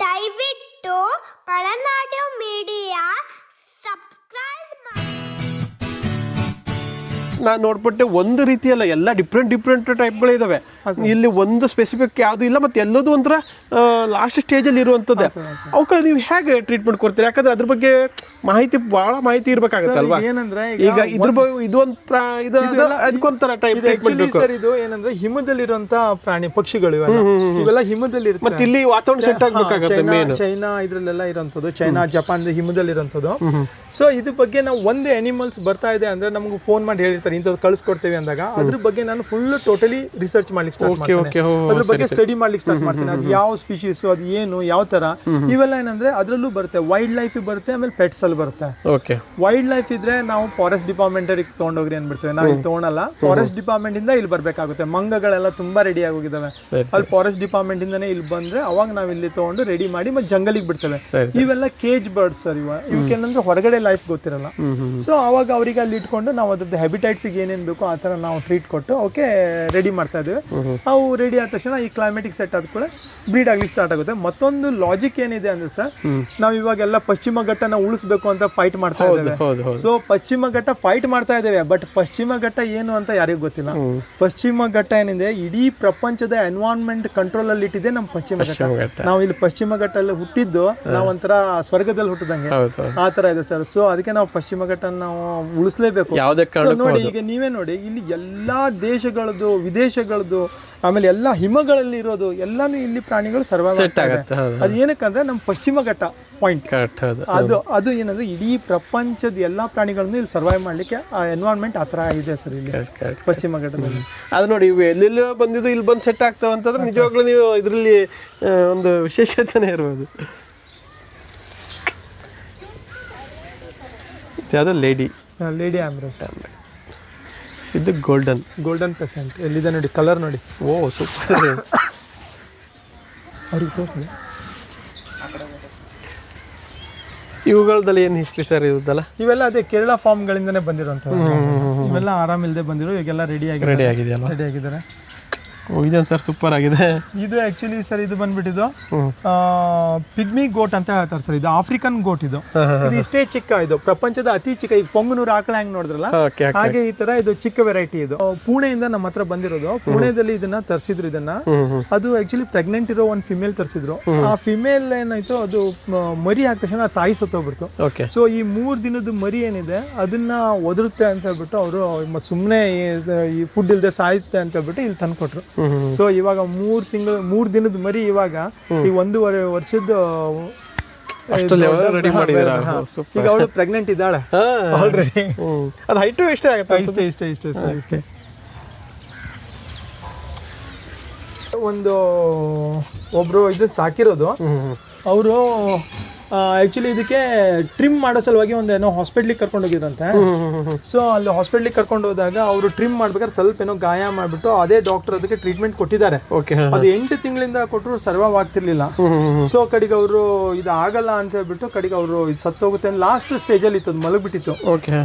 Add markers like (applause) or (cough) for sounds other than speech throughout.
ದಯವಿಟ್ಟು ಮಲೆನಾಡು ಮೀಡಿಯಾ ನಾನು ನೋಡ್ಬಿಟ್ಟೆ ಒಂದು ರೀತಿಯಲ್ಲ ಎಲ್ಲ ಡಿಫ್ರೆಂಟ್ ಡಿಫ್ರೆಂಟ್ ಟೈಪ್ಗಳು ಇದಾವೆ. ಇಲ್ಲಿ ಒಂದು ಸ್ಪೆಸಿಫಿಕ್ ಯಾವುದು ಇಲ್ಲ ಮತ್ತೆ ಎಲ್ಲದೂ ಒಂಥರ ಲಾಸ್ಟ್ ಸ್ಟೇಜಲ್ಲಿ ಇರುವಂಥದ್ದೇ. ಅವಕ್ಕೆ ನೀವು ಹೇಗೆ ಟ್ರೀಟ್ಮೆಂಟ್ ಕೊಡ್ತೀರಿ ಯಾಕಂದ್ರೆ ಅದ್ರ ಬಗ್ಗೆ ಮಾಹಿತಿ ಬಹಳ ಮಾಹಿತಿ ಇರ್ಬೇಕಾಗತ್ತಲ್ವಾ ಏನಂದ್ರೆ ಈಗ ಇದ್ರ ಬಗ್ಗೆ ಇದೊಂದು ಇದು ಒಂದ್ ಅದಕ್ಕೊಂಥರ ಟೈಪ್ ಟ್ರೀಟ್ಮೆಂಟ್ ಸರ್ ಇದು ಏನಂದ್ರೆ ಹಿಮದಲ್ಲಿರುವಂತ ಪ್ರಾಣಿ ಪಕ್ಷಿಗಳು ಇವೆಲ್ಲ. ಇವೆಲ್ಲ ಹಿಮದಲ್ಲಿ ಮತ್ತೆ ಇಲ್ಲಿ ವಾತಾವರಣ ಸೆಟ್ ಆಗಬೇಕಾಗುತ್ತೆ ಮೇನ್ ಚೈನಾ ಇದ್ರಲ್ಲೆಲ್ಲ ಇರೋಂಥದ್ದು ಚೈನಾ ಜಪಾನ್ ಹಿಮದಲ್ಲಿ ಇರೋಂಥದ್ದು ಸೊ ಇದ್ರ ಬಗ್ಗೆ ನಾವು ಒಂದೇ ಅನಿಮಲ್ಸ್ ಬರ್ತಾ ಇದೆ ಅಂದ್ರೆ ನಮ್ಗೆ ಫೋನ್ ಮಾಡಿ ಹೇಳಿರ್ತಾರೆ. ಇಂಥದ್ದು ಕಳಿಸ್ಕೊಡ್ತೇವೆ ಅಂದಾಗ ಅದ್ರ ಬಗ್ಗೆ ನಾನು ಫುಲ್ ಟೋಟಲಿ ರಿಸರ್ಚ್ ಮಾಡ್ಲಿಕ್ಕೆ ಸ್ಟಾರ್ಟ್ ಮಾಡ್ತೀನಿ. ಅದ್ರ ಬಗ್ಗೆ ಸ್ಟಡಿ ಮಾಡ್ಲಿಕ್ಕೆ ಸ್ಟಾರ್ಟ್ ಮಾಡ್ತೀನಿ. ಅದು ಯಾವ ಸ್ಪೀಶೀಸ್ ಅದು ಏನು ಯಾವ ತರ? ಇವೆಲ್ಲ ಏನಂದ್ರೆ ಅದರಲ್ಲೂ ಬರುತ್ತೆ. ವೈಲ್ಡ್ ಲೈಫ್ ಬರುತ್ತೆ ಆಮೇಲೆ ಪೆಟ್ಸ್ ಅಲ್ಲಿ ಬರುತ್ತೆ. ಓಕೆ ವೈಲ್ಡ್ ಲೈಫ್ ಇದ್ರೆ ನಾವು ಫಾರೆಸ್ಟ್ ಡಿಪಾರ್ಟ್ಮೆಂಟ್ ತಗೊಂಡೋಗ್ರಿ ಅನ್ಬಿಡ್ತೇವೆ. ನಾವು ಇಲ್ಲಿ ತಗೊಳಲ್ಲ ಫಾರೆಸ್ಟ್ ಡಿಪಾರ್ಟ್ಮೆಂಟ್ ಇಂದ ಇಲ್ಲಿ ಬರ್ಬೇಕಾಗುತ್ತೆ. ಮಂಗಗಳೆಲ್ಲ ತುಂಬಾ ರೆಡಿ ಆಗೋಗಿದಾವೆ. ಅಲ್ಲಿ ಫಾರೆಸ್ಟ್ ಡಿಪಾರ್ಟ್ಮೆಂಟ್ ಇಂದಾನೆ ಇಲ್ಲಿ ಬಂದ್ರೆ ಅವಾಗ ನಾವು ಇಲ್ಲಿ ತಗೊಂಡು ರೆಡಿ ಮಾಡಿ ಮತ್ತೆ ಜಂಗಲಿಗೆ ಬಿಡ್ತೇವೆ. ಇವೆಲ್ಲ ಕೇಜ್ ಬರ್ಡ್ಸ್ ಸರ್ ಇವ. ಇವಕ್ಕೆ ಏನಂದ್ರೆ ಹೊರಗಡೆ ಲೈಫ್ ಗೊತ್ತಿರಲ್ಲ. ಸೊ ಅವಾಗ ಅವರಿಗೆ ಅಲ್ಲಿ ಇಟ್ಕೊಂಡು ನಾವು ಅದ್ರದ್ದು ಹ್ಯಾಬಿಟೈಟ್ಸ್ ಏನೇನು ಬೇಕೋ ಆ ಥರ ನಾವು ಟ್ರೀಟ್ ಕೊಟ್ಟು ಓಕೆ ರೆಡಿ ಮಾಡ್ತಾ ಇದ್ದೇವೆ. ಅವು ರೆಡಿ ಆದ ತಕ್ಷಣ ಈ ಕ್ಲೈಮೆಟಿಕ್ ಸೆಟ್ ಆದ ಕೂಡ ಬ್ರೀಡ್ ಆಗಲಿ ಸ್ಟಾರ್ಟ್ ಆಗುತ್ತೆ. ಮತ್ತೊಂದು ಲಾಜಿಕ್ ಏನಿದೆ ಅಂದ್ರೆ ಸರ್ ನಾವು ಇವಾಗೆಲ್ಲ ಪಶ್ಚಿಮ ಘಟ್ಟನ ಉಳಿಸ್ಬೇಕು ಅಂತ ಫೈಟ್ ಮಾಡ್ತಾ ಇದ್ದೇವೆ. ಸೊ ಪಶ್ಚಿಮ ಘಟ್ಟ ಫೈಟ್ ಮಾಡ್ತಾ ಇದ್ದೇವೆ. ಬಟ್ ಪಶ್ಚಿಮ ಘಟ್ಟ ಏನು ಅಂತ ಯಾರಿಗೂ ಗೊತ್ತಿಲ್ಲ. ಪಶ್ಚಿಮ ಘಟ್ಟ ಏನಿದೆ ಇಡೀ ಪ್ರಪಂಚದ ಎನ್ವಾನ್ಮೆಂಟ್ ಕಂಟ್ರೋಲ್ ಅಲ್ಲಿ ಇಟ್ಟಿದೆ ನಮ್ಮ ಪಶ್ಚಿಮ ಘಟ್ಟ. ನಾವು ಇಲ್ಲಿ ಪಶ್ಚಿಮ ಘಟ್ಟಲ್ಲಿ ಹುಟ್ಟಿದ್ದು ನಾವು ಒಂಥರ ಸ್ವರ್ಗದಲ್ಲಿ ಹುಟ್ಟಿದಂಗೆ. ಆ ತರ ಇದೆ ಸರ್ ಸೊ ಅದಕ್ಕೆ ನಾವು ಪಶ್ಚಿಮ ಘಟ್ಟ ನಾವು ಉಳಿಸಲೇಬೇಕು ನೋಡಿ ಈಗ ನೀವೇ ನೋಡಿ ಇಲ್ಲಿ ಎಲ್ಲ ದೇಶಗಳದ್ದು ವಿದೇಶಗಳದ್ದು ಆಮೇಲೆ ಎಲ್ಲ ಹಿಮಗಳಲ್ಲಿ ಇರೋದು ಎಲ್ಲಾನು ಇಲ್ಲಿ ಪ್ರಾಣಿಗಳು ಸರ್ವೈವ್ ಸೆಟ್ ಆಗುತ್ತೆ ಅದು ಏನಕ್ಕಂದ್ರೆ ನಮ್ಮ ಪಶ್ಚಿಮ ಘಟ್ಟ ಪಾಯಿಂಟ್ ಅದು ಅದು ಏನಂದ್ರೆ ಇಡೀ ಪ್ರಪಂಚದ ಎಲ್ಲಾ ಪ್ರಾಣಿಗಳನ್ನು ಇಲ್ಲಿ ಸರ್ವೈವ್ ಮಾಡ್ಲಿಕ್ಕೆ ಆ ಎನ್ವೈರನ್ಮೆಂಟ್ ಆತರ ಥರ ಇದೆ ಸರ್ ಇಲ್ಲಿ. ಪಶ್ಚಿಮ ಘಟ್ಟದಲ್ಲಿ. ಅದು ನೋಡಿ ಇವು ಎಲ್ಲೆಲ್ಲೋ ಬಂದಿದ್ದು ಇಲ್ಲಿ ಬಂದು ಸೆಟ್ ಆಗ್ತಾವ ಅಂತಂದ್ರೆ ನಿಜವಾಗ್ಲೂ ನೀವು ಇದರಲ್ಲಿ ಒಂದು ವಿಶೇಷತೆನೇ ಇರ್ಬೋದು. ಯಾವುದೋ ಲೇಡಿ ಲೇಡಿ ಆಂಬ್ರೆಸ್ ಇದು ಗೋಲ್ಡನ್ ಗೋಲ್ಡನ್ ಪೆಸೆಂಟ್ ಎಲ್ಲಿದೆ ನೋಡಿ? ಕಲರ್ ನೋಡಿ. ಓ ಸೂಪರ್ ಅವ್ರಿಗೆ ತೋರಿಸಿ ಇವುಗಳಲ್ಲಿ ಏನು ಹಿಸ್ಟ್ರಿ ಸರ್ ಇರುತ್ತಲ್ಲ? ಇವೆಲ್ಲ ಅದೇ ಕೇರಳ ಫಾರ್ಮ್ಗಳಿಂದನೇ ಬಂದಿರೋಂಥದ್ದು ಇವೆಲ್ಲ ಆರಾಮಿಲ್ಲದೆ ಬಂದಿರೋ ಈಗೆಲ್ಲ ರೆಡಿ ಆಗಿ ರೆಡಿ ಆಗಿದೆಯಲ್ಲ ರೆಡಿ ಆಗಿದ್ದಾರೆ. ಇದೇನು ಸರ್ ಸೂಪರ್ ಆಗಿದೆ. ಇದು ಆಕ್ಚುಲಿ ಸರ್ ಇದು ಬಂದ್ಬಿಟ್ಟಿದ್ದು. ಪಿಗ್ಮಿ ಗೋಟ್ ಅಂತ ಹೇಳ್ತಾರೆ ಸರ್ ಇದು ಆಫ್ರಿಕನ್ ಗೋಟ್ ಇದು. ಇದು ಇಷ್ಟೇ ಚಿಕ್ಕ ಇದು ಪ್ರಪಂಚದ ಅತಿ ಚಿಕ್ಕ ಈ ಪೊಂಗನೂರು ಆಕಳ ಹೆಂಗ್ ನೋಡಿದ್ರಲ್ಲ? ಹಾಗೆ ಈ ತರ ಇದು ಚಿಕ್ಕ ವೆರೈಟಿ ಇದು. ಪುಣೆಯಿಂದ ನಮ್ಮ ಹತ್ರ ಬಂದಿರೋದು ಪುಣೆದಲ್ಲಿ ಇದನ್ನ ತರಿಸಿದ್ರು ಇದನ್ನ. ಅದು ಆಕ್ಚುಲಿ ಪ್ರೆಗ್ನೆಂಟ್ ಇರೋ ಒಂದು ಫಿಮೇಲ್ ತರಿಸಿದ್ರು. ಆ ಫಿಮೇಲ್ ಏನಾಯ್ತು ಅದು ಮರಿ ಆದ ತಕ್ಷಣ ತಾಯಿ ಸತ್ತೋಗ್ಬಿಡ್ತು. ಸೊ ಈ ಮೂರ್ ದಿನದ ಮರಿ ಏನಿದೆ ಅದನ್ನ ಒದರುತ್ತೆ ಅಂತ ಹೇಳ್ಬಿಟ್ಟು ಅವರು ಸುಮ್ಮನೆ ಈ ಫುಡ್ ಇಲ್ಲದೆ ಸಾಯುತ್ತೆ ಅಂತ ಹೇಳ್ಬಿಟ್ಟು ಇಲ್ಲಿ ತಂದ್ಕೊಟ್ರು. ಸೊ ಇವಾಗ ಮೂರ್ ತಿಂಗಳು ಮೂರ್ ದಿನದ ಮರಿ ಇವಾಗ ಈ ಒಂದೂವರೆ ವರ್ಷದ ರೆಡಿ ಮಾಡಿದ್ದೀರಾ ಈಗ ಅವಳು ಪ್ರೆಗ್ನೆಂಟ್ ಇದ್ದಾಳೆ. ಆಲ್ರೆಡಿ ಅದು ಹೈಟು ಇಷ್ಟೇ ಆಗುತ್ತೆ? ಇಷ್ಟೇ ಇಷ್ಟೇ ಇಷ್ಟೇ ಸರ್ ಇಷ್ಟೇ. ಒಂದು ಒಬ್ರು ಇದ್ ಸಾಕಿರೋದು. ಅವರು ಆ್ಯಕ್ಚುಲಿ ಇದಕ್ಕೆ ಟ್ರಿಮ್ ಮಾಡೋ ಸಲುವಾಗಿ ಒಂದು ಏನೋ ಹಾಸ್ಪಿಟ್ಲಿಗೆ ಕರ್ಕೊಂಡು ಹೋಗಿದ್ರಂತೆ. ಸೊ ಅಲ್ಲಿ ಹಾಸ್ಪಿಟ್ಲಿಗೆ ಕರ್ಕೊಂಡು ಹೋದಾಗ ಅವರು ಟ್ರಿಮ್ ಮಾಡ್ಬೇಕಾದ್ರೆ ಸ್ವಲ್ಪ ಏನೋ ಗಾಯ ಮಾಡಿಬಿಟ್ಟು ಅದೇ ಡಾಕ್ಟರ್ ಅದಕ್ಕೆ ಟ್ರೀಟ್ಮೆಂಟ್ ಕೊಟ್ಟಿದ್ದಾರೆ. ಅದು ಎಂಟು ತಿಂಗಳಿಂದ ಕೊಟ್ಟರು ಸರ್ವೈವ್ ಆಗ್ತಿರ್ಲಿಲ್ಲ. ಸೊ ಕಡೆಗೆ ಅವರು ಇದು ಆಗಲ್ಲ ಅಂತ ಹೇಳ್ಬಿಟ್ಟು ಕಡೆಗೆ ಅವರು ಇದು ಸತ್ತೋಗುತ್ತೆ ಲಾಸ್ಟ್ ಸ್ಟೇಜಲ್ಲಿ ಇತ್ತು ಮಲಗಿಬಿಟ್ಟಿತ್ತು.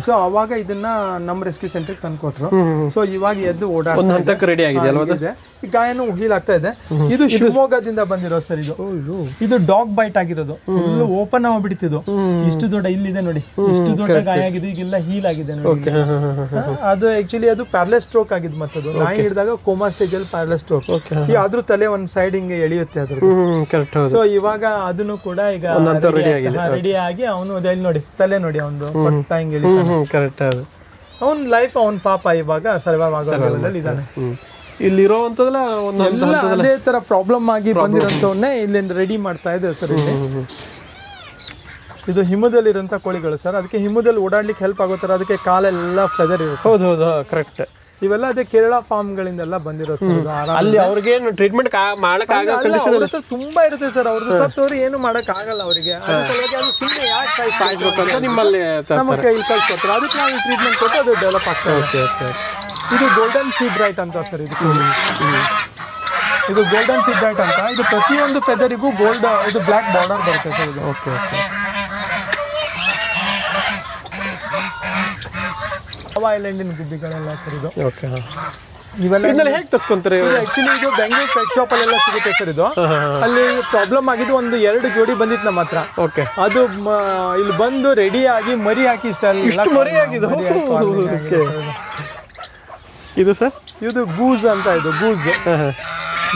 ಸೊ ಅವಾಗ ಇದನ್ನ ನಮ್ಮ ರೆಸ್ಕ್ಯೂ ಸೆಂಟರ್ಗೆ ತಂದು ಕೊಟ್ರು ಹ್ಮ್ ಸೊ ಇವಾಗ ಎದ್ದು ಒಂದು ಓಡಾಡ್ತಾ ರೆಡಿ ಆಗಿದೆ ಗಾಯನೂ ಹೀಲ್ ಆಗ್ತಾ ಇದೆ. ಇದು ಶಿವಮೊಗ್ಗದಿಂದ ಬಂದಿರೋ ಸರ್ ಇದು. ಇದು ಡಾಗ್ ಬೈಟ್ ಆಗಿರೋದು. ಫುಲ್ ಓಪನ್ ಆಗ್ಬಿಡ್ತಿದ್ದು ಇಷ್ಟು ದೊಡ್ಡ ಇಲ್ಲಿದೆ ನೋಡಿ. ಇಷ್ಟು ದೊಡ್ಡ ಗಾಯ ಆಗಿದೆ. ಈಗೆಲ್ಲ ಹೀಲ್ ಆಗಿದೆ ನೋಡಿ. (laughs) ಅದು ಆಕ್ಚುಲಿ ಅದು ಪ್ಯಾರಲೆಸ್ ಸ್ಟ್ರೋಕ್ ಆಗಿದೆ ಮತ್ತೆ ಅದು ನಾಯಿ ಹಿಡಿದಾಗ ಕೋಮಾ ಸ್ಟೇಜ್ ಅಲ್ಲಿ ಪ್ಯಾರಲೆಸ್ ಸ್ಟ್ರೋಕ್ ಆದ್ರೂ ತಲೆ ಒಂದ್ ಸೈಡ್ ಹಿಂಗೆ ಎಳೆಯುತ್ತೆ ಅದ್ರ ಸೊ ಇವಾಗ ಅದನ್ನು ಕೂಡ ಈಗ. ರೆಡಿ ಆಗಿ ಅವನು ಅದೇ ನೋಡಿ ತಲೆ ನೋಡಿ ಅವನು ಸೊಟ್ಟ ಹಿಂಗೆ ಅವನ್ ಲೈಫ್ ಅವನ್ ಪಾಪ ಇವಾಗ ಸರ್ವೈವ್ ಆಗೋ ಇದಾನೆ ಇದ್ದಾನೆ. ಇಲ್ಲಿರೋ ಅದೇ ತರ ಪ್ರಾಬ್ಲಮ್ ಆಗಿ ಬಂದಿರೋಂಥವನ್ನೇ ಇಲ್ಲಿ ರೆಡಿ ಮಾಡ್ತಾ ಇದ್ದೇವೆ ಸರ್ ಇಲ್ಲಿ. ಇದು ಹಿಮದಲ್ಲಿರುವಂಥ ಕೋಳಿಗಳು ಸರ್. ಅದಕ್ಕೆ ಹಿಮದಲ್ಲಿ ಓಡಾಡ್ಲಿಕ್ಕೆ ಹೆಲ್ಪ್ ಆಗೋ ಥರ ಅದಕ್ಕೆ ಕಾಲೆಲ್ಲ ಫೆದರ್ ಇರುತ್ತೆ. ಹೌದು ಹೌದು ಕರೆಕ್ಟ್ ಇವೆಲ್ಲ ಅದೇ ಕೇರಳ ಫಾರ್ಮ್ಗಳಿಂದೆಲ್ಲ ಬಂದಿರೋ ಸರ್ ಅಲ್ಲಿ ಅವ್ರಿಗೇನು ಟ್ರೀಟ್ಮೆಂಟ್ ಮಾಡಕ್ ತುಂಬಾ ಇರುತ್ತೆ ಸರ್. ಅವ್ರದ್ದು ಸತ್ತವ್ರು ಏನು ಮಾಡಕ್ ಆಗಲ್ಲ ಅವರಿಗೆ. ಸುಮ್ಮನೆ ಯಾಕೆ ನಿಮ್ಮಲ್ಲಿ ನಮ್ಮ ಕೈಲಿ ಕಳ್ಸ್ಕೊತಾರೆ ಅದಕ್ಕೆ ನಾವು ಟ್ರೀಟ್ಮೆಂಟ್ ಕೊಟ್ಟು ಅದು ಡೆವಲಪ್ ಆಗ್ತಾ ಓಕೆ ಓಕೆ ಇದು ಗೋಲ್ಡನ್ ಸೀಡ್ ಬ್ರೈಟ್ ಅಂತ ಸರ್ ಇದು ಇದು ಗೋಲ್ಡನ್ ಸೀಡ್ ಬ್ರೈಟ್ ಅಂತ. ಇದು ಪ್ರತಿಯೊಂದು ಫೆದರಿಗೂ ಗೋಲ್ಡ್ ಇದು ಬ್ಲ್ಯಾಕ್ ಬಾರ್ಡರ್ ಬರುತ್ತೆ ಸರ್ ಇದು. ಓಕೆ ಓಕೆ ಹವಾ ಐಲ್ಯಾಂಡಿನ ಗುಬ್ಬಿಗಳೆಲ್ಲ ಸರ್ ಇದು. ಓಕೆ ಇವೆಲ್ಲ ಇದನ್ನೆಲ್ಲ ಹೇಗೆ ತಸ್ಕೊಂತಾರೆ ಆಕ್ಚುಲಿ ಇದು ಬೆಂಗಳೂರು ಪೆಟ್ ಶಾಪ್ ಅಲ್ಲೆಲ್ಲ ಸಿಗುತ್ತೆ ಸರ್ ಇದು. ಅಲ್ಲಿ ಪ್ರಾಬ್ಲಮ್ ಆಗಿದ್ದು ಒಂದು ಎರಡು ಜೋಡಿ ಬಂದಿತ್ತು ನಮ್ಮ ಹತ್ರ. ಓಕೆ ಅದು ಇಲ್ಲಿ ಬಂದು ರೆಡಿ ಆಗಿ ಮರಿ ಹಾಕಿ ಇಷ್ಟ ಇಷ್ಟು ಮರಿ ಆಗಿದೆ ಇದು ಸರ್? ಇದು ಗೂಸ್ ಅಂತ ಇದು ಗೂಸ್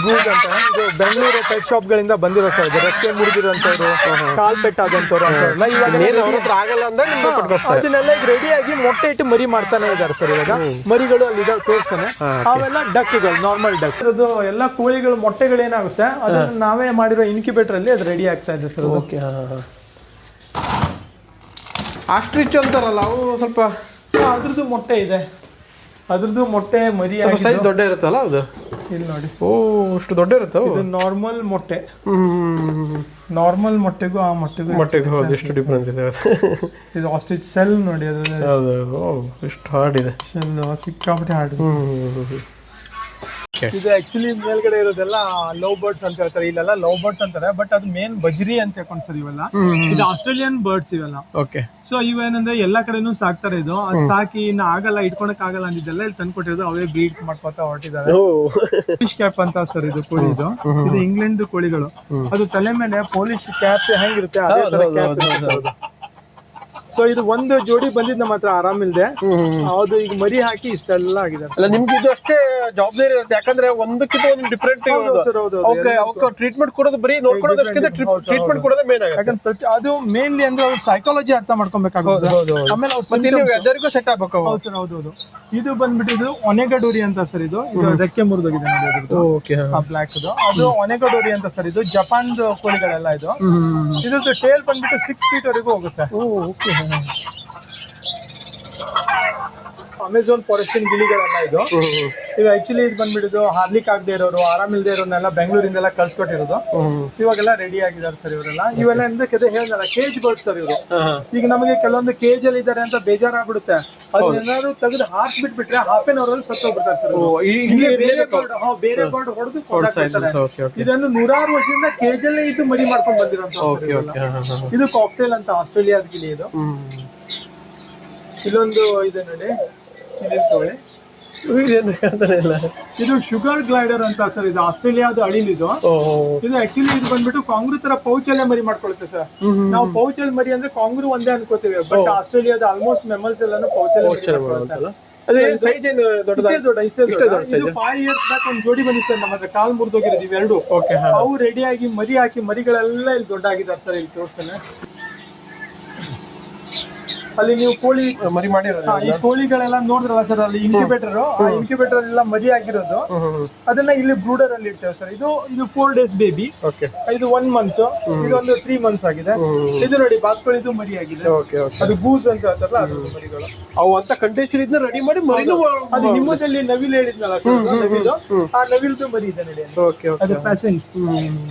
ಗೂಸ್ ಅಂತ. ಇದು ಬೆಂಗಳೂರು ಪೆಟ್ ಶಾಪ್ ಗಳಿಂದ ಬಂದಿರೋ ಸರ್ ಇದು. ರೆಕ್ಕೆ ಮುರಿದಿರೋಂಥವ್ರು ಕಾಲ್ ಪೆಟ್ ಆದಂಥವ್ರು ಇವಾಗ ಏನು ಅವ್ರ ಹತ್ರ ಆಗಲ್ಲ ಅಂದ್ರೆ ಅದನ್ನೆಲ್ಲ ಈಗ ರೆಡಿ ಆಗಿ ಮೊಟ್ಟೆ ಇಟ್ಟು ಮರಿ ಮಾಡ್ತಾನೆ ಇದ್ದಾರೆ ಸರ್ ಇವಾಗ. ಮರಿಗಳು ಅಲ್ಲಿ ಇದಾವೆ ತೋರಿಸ್ತಾನೆ. ಅವೆಲ್ಲ ಡಕ್ಗಳು ನಾರ್ಮಲ್ ಡಕ್ ಅದು ಎಲ್ಲ ಕೋಳಿಗಳು ಮೊಟ್ಟೆಗಳು ಏನಾಗುತ್ತೆ ಅದನ್ನ ನಾವೇ ಮಾಡಿರೋ ಇನ್ಕ್ಯುಬೇಟರ್ ಅಲ್ಲಿ ಅದು ರೆಡಿ ಆಗ್ತಾ ಇದೆ ಸರ್ ಓಕೆ ಆಸ್ಟ್ರಿಚ್ ಅಂತಾರಲ್ಲ ಅವು ಸ್ವಲ್ಪ ಅದ್ರದ್ದು ಮೊಟ್ಟೆ ಇದೆ. ಅದ್ರದ್ದು ಮೊಟ್ಟೆ ಮರಿ ಸೈಜ್ ದೊಡ್ಡ ಇರುತ್ತಲ್ಲ ಅದು? ಇಲ್ಲಿ ನೋಡಿ. ಓ ಅಷ್ಟು ದೊಡ್ಡ ಇರುತ್ತೆ? ಇದು ನಾರ್ಮಲ್ ಮೊಟ್ಟೆ. ನಾರ್ಮಲ್ ಮೊಟ್ಟೆಗೂ ಆ ಮೊಟ್ಟೆಗೂ ಮೊಟ್ಟೆಗೂ ಹೌದು ಎಷ್ಟು ಡಿಫ್ರೆನ್ಸ್ ಇದೆ ಇದು ಆಸ್ಟಿಚ್ ಸೆಲ್ ನೋಡಿ ಅದ್ರಲ್ಲಿ. ಹೌದು ಓ ಎಷ್ಟು ಹಾರ್ಡ್ ಇದೆ. ಸೆಲ್ ಸಿಕ್ಕಾಪಟ್ಟೆ ಹಾರ್ಡ್ ಇದು ಆಕ್ಚುಲಿ ಮೇಲ್ಗಡೆ ಇರೋದೆಲ್ಲ ಲವ್ ಬರ್ಡ್ಸ್ ಅಂತ ಹೇಳ್ತಾರೆ. ಇಲ್ಲೆಲ್ಲ ಲವ್ ಬರ್ಡ್ಸ್ ಅಂತಾರೆ ಬಟ್ ಅದು ಮೇನ್ ಬಜ್ರಿ ಅಂತ ಹೇಳ್ಕೊಂಡ್ ಸರ್ ಇವೆಲ್ಲ. ಇದು ಆಸ್ಟ್ರೇಲಿಯನ್ ಬರ್ಡ್ಸ್ ಇವೆಲ್ಲ. ಓಕೆ ಸೊ ಇವೇನಂದ್ರೆ ಎಲ್ಲಾ ಕಡೆನೂ ಸಾಕ್ತಾರೆ ಇದು. ಅದ್ ಸಾಕಿ ಇನ್ನು ಆಗಲ್ಲ ಇಟ್ಕೊಳಕ್ ಆಗಲ್ಲ ಅಂದಿದ್ದೆಲ್ಲ ಇಲ್ಲಿ ತಂದ್ಕೊಟ್ಟಿರೋದು ಅವೇ ಬ್ರೀಡ್ ಮಾಡ್ಕೊತಾ ಹೊರಟಿದ್ದಾರೆ. ಫಿಶ್ ಕ್ಯಾಪ್ ಅಂತ ಸರ್ ಇದು ಕೋಳಿ ಇದು. ಇದು ಇಂಗ್ಲೆಂಡ್ ಕೋಳಿಗಳು. ಅದು ತಲೆ ಮೇಲೆ ಪೊಲೀಸ್ ಕ್ಯಾಪ್ ಹೆಂಗಿರುತ್ತೆ ಅದೇ ತರ ಕ್ಯಾಪ್ ಸೊ ಇದು ಒಂದು ಜೋಡಿ ಬಂದಿದ್ ನಮ್ಮ ಹತ್ರ ಆರಾಮಿಲ್ದೆ ಅದು ಈಗ ಮರಿ ಹಾಕಿ ಇಷ್ಟೆಲ್ಲ ಆಗಿದೆ. ಅಲ್ಲ ನಿಮ್ಗೆ ಇದು ಅಷ್ಟೇ ಜವಾಬ್ದಾರಿ ಇರುತ್ತೆ. ಯಾಕಂದ್ರೆ ಒಂದಕ್ಕಿಂತ ಒಂದು ಡಿಫ್ರೆಂಟ್ ಅವಕ್ಕೆ ಟ್ರೀಟ್ಮೆಂಟ್ ಕೊಡೋದು ಬರೀ ನೋಡ್ಕೊಳ್ಳೋದು ಅಷ್ಟಕ್ಕಿಂತ ಟ್ರೀಟ್ಮೆಂಟ್ ಕೊಡೋದೇ ಮೇನ್ ಯಾಕಂದ್ರೆ ಪ್ರತಿ ಅದು ಮೇನ್ಲಿ ಅಂದ್ರೆ ಅವ್ರು ಸೈಕಾಲಜಿ ಅರ್ಥ ಮಾಡ್ಕೊಬೇಕಾಗುತ್ತೆ. ಆಮೇಲೆ ಅವ್ರ ವೆದರ್ಗೂ ಸೆಟ್ ಆಗ್ಬೇಕು ಹೌದು ಸರ್ ಹೌದು ಹೌದು. ಇದು ಬಂದ್ಬಿಟ್ಟು ಒನೆಗಡೂರಿ ಅಂತ ಸರ್ ಇದು. ರೆಕ್ಕೆ ಮುರಿದೋಗಿದೆ ನೋಡಿ ಬ್ಲಾಕ್ ಅದು ಅದು ಒನೆಗಡೋರಿ ಅಂತ ಸರ್ ಇದು. ಜಪಾನ್ ಕೋಳಿಗಳೆಲ್ಲ ಇದು. ಇದ್ರದ್ದು ಟೇಲ್ ಬಂದ್ಬಿಟ್ಟು ಸಿಕ್ಸ್ ಫೀಟ್ ವರೆಗೂ ಹೋಗುತ್ತೆ. Okay Thank you. ಅಮೆಝಾನ್ ಫಾರೆಸ್ಟಿನ್ ಗಿಳಿಗಳೆಲ್ಲ ಇದು. ಇದು ಆಕ್ಚುಲಿ ಇದು ಬಂದ್ಬಿಟ್ಟು ಹಾರ್ಲಿಕ್ ಆಗದೆ ಇರೋರು ಆರಾಮಿಲ್ದೇ ಇರೋನೆಲ್ಲ ಬೆಂಗಳೂರಿಂದೆಲ್ಲ ಕಳ್ಸ್ಕೊಟ್ಟಿರೋದು. ಇವಾಗೆಲ್ಲ ರೆಡಿ ಆಗಿದ್ದಾರೆ ಸರ್ ಇವರೆಲ್ಲ. ಇವೆಲ್ಲ ಅಂದ್ರೆ ಹೇಳಿದಾರೆ ಕೇಜ್ ಬರ್ಡ್ ಸರ್ ಇವರು. ಈಗ ನಮಗೆ ಕೆಲವೊಂದು ಕೇಜ್ ಅಲ್ಲಿ ಇದ್ದಾರೆ ಅಂತ ಬೇಜಾರಾಗ್ಬಿಡುತ್ತೆ. ಅದನ್ನೇನಾದ್ರು ತೆಗೆದು ಹಾಕ್ ಬಿಟ್ಬಿಟ್ರೆ ಹಾಫ್ ಎನ್ ಅವರ್ ಅಲ್ಲಿ ಸತ್ತೋಗ್ಬಿಡ್ತಾರೆ ಸರ್ ಬೇರೆ ಬರ್ಡ್ ಹೊಡೆದು ಇದನ್ನು ನೂರಾರು ವರ್ಷದಿಂದ ಕೇಜ್ ಅಲ್ಲೇ ಇದು ಮರಿ ಮಾಡ್ಕೊಂಡ್ ಓಕೆ ಇದು ಕಾಕ್ಟೇಲ್ ಅಂತ ಆಸ್ಟ್ರೇಲಿಯಾದ ಗಿಳಿ ಇದು. ಇಲ್ಲೊಂದು ಇದೆ ನೋಡಿ. ಇಲ್ಲ. ಇದು ಶುಗರ್ ಗ್ಲೈಡರ್ ಅಂತ ಸರ್ ಇದು ಆಸ್ಟ್ರೇಲಿಯಾದ ಅಳಿಲ್ ಇದು ಇದು ಆಕ್ಚುಲಿ ಇದು ಬಂದ್ಬಿಟ್ಟು ಕಾಂಗ್ರೂ ತರ ಪೌಚ್ ಅಲ್ಲೇ ಮರಿ ಮಾಡ್ಕೊಳುತ್ತೆ ಸರ್. ನಾವು ಪೌಚ್ ಅಲ್ಲಿ ಮರಿ ಅಂದ್ರೆ ಕಾಂಗ್ರು ಒಂದೇ ಅನ್ಕೋತೀವಿ. ಬಟ್ ಆಸ್ಟ್ರೇಲಿಯಾದ ಆಲ್ಮೋಸ್ಟ್ ಮೆಮಲ್ಸ್ ಎಲ್ಲಾನು ಪೌಚ್ ಅಲ್ಲಿ ಸೈಜ್ ಏನು ದೊಡ್ಡದ ದೊಡ್ಡ ಇಷ್ಟೇ ದೊಡ್ಡ. ಇದು ಫೈವ್ ಇಯರ್ಸ್ ಬ್ಯಾಕ್ ಒಂದು ಜೋಡಿ ಬಂದಿತ್ತು ಸರ್ ನಮ್ಮ ಹತ್ರ ಕಾಲ್ ಮುರಿದೋಗಿರೋದು ಇವೆರಡು. ಓಕೆ ಅವು ರೆಡಿ ಆಗಿ ಮರಿ ಹಾಕಿ ಮರಿಗಳೆಲ್ಲ ಇಲ್ಲಿ ದೊಡ್ಡ ಆಗಿದ್ದಾರೆ ಸರ್ ಇಲ್ಲಿ ತೋರಿಸ್ತೇನೆ. ಅಲ್ಲಿ ನೀವು ಕೋಳಿ ಮರಿ ಮಾಡಿರೋದು ಈ ಕೋಳಿಗಳೆಲ್ಲ ನೋಡಿದ್ರಲ್ಲ ಸರ್ ಅಲ್ಲಿ ಇನ್ಕ್ಯುಬೇಟರ್ ಆ ಇನ್ಕ್ಯುಬೇಟರ್ ಎಲ್ಲ ಮರಿ ಆಗಿರೋದು ಅದನ್ನ ಇಲ್ಲಿ ಬ್ರೂಡರ್ ಅಲ್ಲಿ ಇರ್ತೇವೆ ಸರ್. ಇದು ಇದು ಫೋರ್ ಡೇಸ್ ಬೇಬಿ ಇದು ಒನ್ ಮಂತ್ ಇದು ಒಂದು ತ್ರೀ ಮಂತ್ಸ್ ಆಗಿದೆ. ಇದು ನೋಡಿ ಬಾತ್ಕೋಳಿದು ಮರಿ ಆಗಿದೆ. ಅದು ಗೂಸ್ ಅಂತ ಹೇಳ್ತಾರಲ್ಲ ಅದು ಮರಿಗಳು. ಅವು ಅಂತ ಕಂಟೆಸ್ಟರ್ ಇದನ್ನ ರೆಡಿ ಮಾಡಿ ಮರಿ ಅದು ನಿಮ್ಮದಲ್ಲಿ ನವಿಲ್ ಹೇಳಿದ್ನಲ್ಲ ಸರ್ ನವಿಲು. ಆ ನವಿಲ್ದು ಮರಿ ಇದೆ ನೋಡಿ ಅದು ಪ್ಯಾಸೆಂಜ್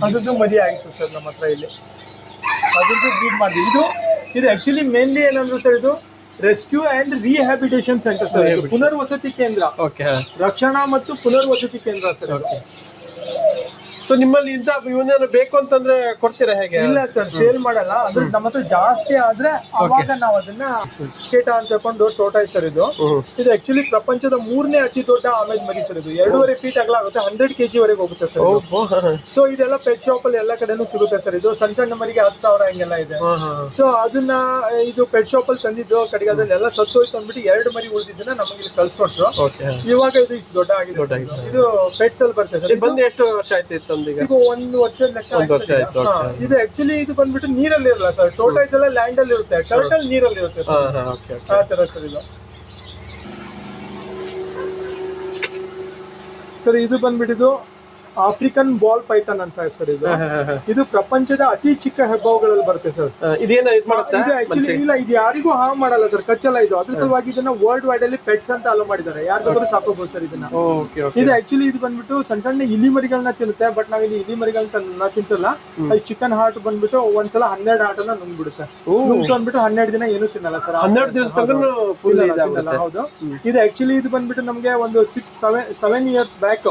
ಅದ್ರದ್ದು ಮರಿ ಆಗಿತ್ತು ಸರ್ ನಮ್ಮ ಹತ್ರ ಇಲ್ಲಿ. ಅದ್ರದ್ದು ಬ್ರೀಡ್ ಮಾಡಿದ್ವಿ ಇದು ಇದು ಆಕ್ಚುಲಿ ಮೇನ್ಲಿ ಏನಂದ್ರೆ ಸರ್ ಇದು rescue and rehabilitation centre sir ಪುನರ್ವಸತಿ ಕೇಂದ್ರ. ಓಕೆ ರಕ್ಷಣಾ ಮತ್ತು ಪುನರ್ವಸತಿ ಕೇಂದ್ರ ಸರ್. ಸೊ ನಿಮ್ಮಲ್ಲಿ ಇಂತ ಇವನ್ನೇನು ಬೇಕು ಅಂತಂದ್ರೆ ಕೊಡ್ತೀರಾ ಹೇಗೆ? ಇಲ್ಲ ಸರ್ ಸೇಲ್ ಮಾಡಲ್ಲ. ಅದ್ರ ನಮ್ಮ ಹತ್ರ ಜಾಸ್ತಿ ಆದ್ರೆ ಅವಾಗ ನಾವು ಅದನ್ನ ಕೇಟ ಅಂತ ಹೇಳ್ಕೊಂಡು ಟೋಟಾಯ್ ಸರ್ ಇದು. ಇದು ಆಕ್ಚುಲಿ ಪ್ರಪಂಚದ ಮೂರನೇ ಅತಿ ದೊಡ್ಡ ಆಮೇಜ್ ಮರಿ ಸರ್ ಇದು. ಎರಡೂವರೆ ಫೀಟ್ ಅಗಲ ಆಗುತ್ತೆ ಹಂಡ್ರೆಡ್ ಕೆಜಿ ವರೆಗೆ ಹೋಗುತ್ತೆ ಸರ್. ಸೊ ಇದೆಲ್ಲ ಪೆಟ್ ಶಾಪ್ ಅಲ್ಲಿ ಎಲ್ಲ ಕಡೆನೂ ಸಿಗುತ್ತೆ ಸರ್ ಇದು. ಸಣ್ಣ ಸಣ್ಣ ಮರಿಗೆ ಹತ್ತು ಸಾವಿರ ಹಿಂಗೆಲ್ಲ ಇದೆ. ಸೊ ಅದನ್ನ ಇದು ಪೆಟ್ ಶಾಪ್ ಅಲ್ಲಿ ತಂದಿದ್ದು ಕಡೆಗೆ ಅದ್ರಲ್ಲಿ ಎಲ್ಲ ಸತ್ತು ಹೋಯ್ತು ಅಂದ್ಬಿಟ್ಟು ಎರಡು ಮರಿ ಉಳಿದಿದ್ದನ್ನ ನಮಗೆ ಇಲ್ಲಿ ಕಳ್ಸಿಕೊಟ್ರು. ಇವಾಗ ಇದು ಇಷ್ಟು ದೊಡ್ಡ ಆಗಿದೆ ಇದು. ಪೆಟ್ಸ್ ಅಲ್ಲಿ ಬರ್ತದೆ ಸರ್ ಬಂದು ಎಷ್ಟು ವರ್ಷ ಆಯ್ತು ಈಗ ಒಂದು ವರ್ಷ ಲೆಕ್ಕ ಒಂದು ವರ್ಷ ಆಯ್ತು ಇದು ಆಕ್ಚುಲಿ ಇದು ಬಂದ್ಬಿಟ್ಟು ನೀರಲ್ಲಿ ಇರಲ್ಲ ಸರ್ ಟೋಟೈಸ್ ಎಲ್ಲ ಲ್ಯಾಂಡ್ ಅಲ್ಲಿ ಇರುತ್ತೆ ಟರ್ಟಲ್ ನೀರಲ್ಲಿ ಇರುತ್ತೆ ಹಾ sir. ಹಾ ಓಕೆ ಆ ತರ ಸರ್ ಇದು. ಸರ್ ಇದು ಬಂದ್ಬಿಟ್ಟಿದ್ದು ಆಫ್ರಿಕನ್ ಬಾಲ್ ಪೈಥನ್ ಅಂತ ಸರ್ ಇದು. ಇದು ಪ್ರಪಂಚದ ಅತಿ ಚಿಕ್ಕ ಹೆಬ್ಬಾವುಗಳಲ್ಲಿ ಬರುತ್ತೆ ಸರ್ ಇದೇನ ಇದು ಮಾಡುತ್ತಾ? ಇದು ಆಕ್ಚುಲಿ ಇಲ್ಲ ಇದು ಯಾರಿಗೂ ಹಾವು ಮಾಡಲ್ಲ ಸರ್ ಕಚ್ಚಲ್ಲ ಇದು. ಅದ್ರ ಸಲುವಾಗಿ ಇದನ್ನ ವರ್ಲ್ಡ್ ವೈಡ್ ಅಲ್ಲಿ ಪೆಟ್ಸ್ ಅಂತ ಅಲೋ ಮಾಡಿದ್ದಾರೆ. ಯಾರಿಗಾದ್ರೂ ಸಾಕೋಬಹುದು ಸರ್ ಇದನ್ನ. ಇದು ಆಕ್ಚುಲಿ ಇದು ಬಂದ್ಬಿಟ್ಟು ಸಣ್ಣ ಸಣ್ಣ ಇಲಿ ಮರಿಗಳನ್ನ ತಿನ್ನುತ್ತೆ ಬಟ್ ನಾವ್ ಇಲ್ಲಿ ಇಲಿ ಮರಿಗಳನ್ನ ತಿನ್ಸಲ್ಲ. ಚಿಕನ್ ಹಾರ್ಟ್ ಬಂದ್ಬಿಟ್ಟು ಒಂದ್ಸಲ ಹನ್ನೆರಡು ಹಾರ್ಟ್ ಅನ್ನ ನುಂಗ್ಬಿಡುತ್ತೆ. ನುಂಗ್ತು ಅಂದ್ಬಿಟ್ಟು ಹನ್ನೆರಡು ದಿನ ಏನು ತಿನ್ನಲ್ಲ ಸರ್ ಹನ್ನೆರಡು ದಿವಸ ಹೌದು. ಇದು ಆಕ್ಚುಲಿ ಇದು ಬಂದ್ಬಿಟ್ಟು ನಮ್ಗೆ ಒಂದು six seven seven years back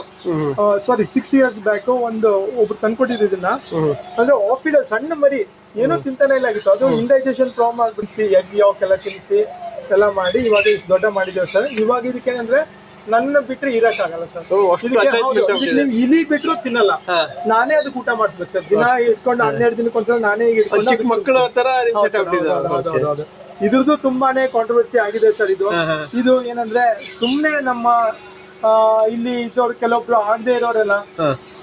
sorry six years back ಒಂದು ಒಬ್ರು ತಂದ್ಕೊಟ್ಟಿದ್ರು ಇದನ್ನ. ಅಂದ್ರೆ ಆಫಿಡಲ್ ಸಣ್ಣ ಮರಿ ಏನೂ ತಿಂತಾನೆ ಇಲ್ಲ ಆಗಿತ್ತು. ಅದು ಇಂಡೈಜೆಷನ್ ಪ್ರಾಬ್ಲಮ್ ಆಗ್ಬಿಡಿಸಿ ಎಗ್ ಯಾವಕ್ಕೆಲ್ಲ ತಿನ್ನಿಸಿ ಎಲ್ಲ ಮಾಡಿ ಇವಾಗ ಇಷ್ಟು ದೊಡ್ಡ ಮಾಡಿದ್ದೇವೆ ಸರ್. ಇವಾಗ ಇದಕ್ಕೆ ಏನಂದ್ರೆ ನನ್ನ ಬಿಟ್ಟರೆ ಇರಕ್ಕಾಗಲ್ಲ ಸರ್. ನೀವು ಇಲಿ ಬಿಟ್ರು ತಿನ್ನಲ್ಲ. ನಾನೇ ಅದಕ್ಕೆ ಊಟ ಮಾಡಿಸ್ಬೇಕು ಸರ್. ದಿನ ಇಟ್ಕೊಂಡು ಹನ್ನೆರಡು ದಿನಕ್ಕೊಂದ್ಸಲ ನಾನೇ ಇಟ್ಕೊಂಡು ಮಕ್ಕಳ ತರ. ಇದ್ರದ್ದು ತುಂಬಾನೇ ಕಾಂಟ್ರವರ್ಸಿ ಆಗಿದೆ ಸರ್ ಇದು. ಇದು ಏನಂದ್ರೆ ಸುಮ್ನೆ ನಮ್ಮ ಇಲ್ಲಿ ಇದ್ದವ್ರು ಕೆಲವೊಬ್ರು ಆಗದೆ ಇರೋರೆಲ್ಲ.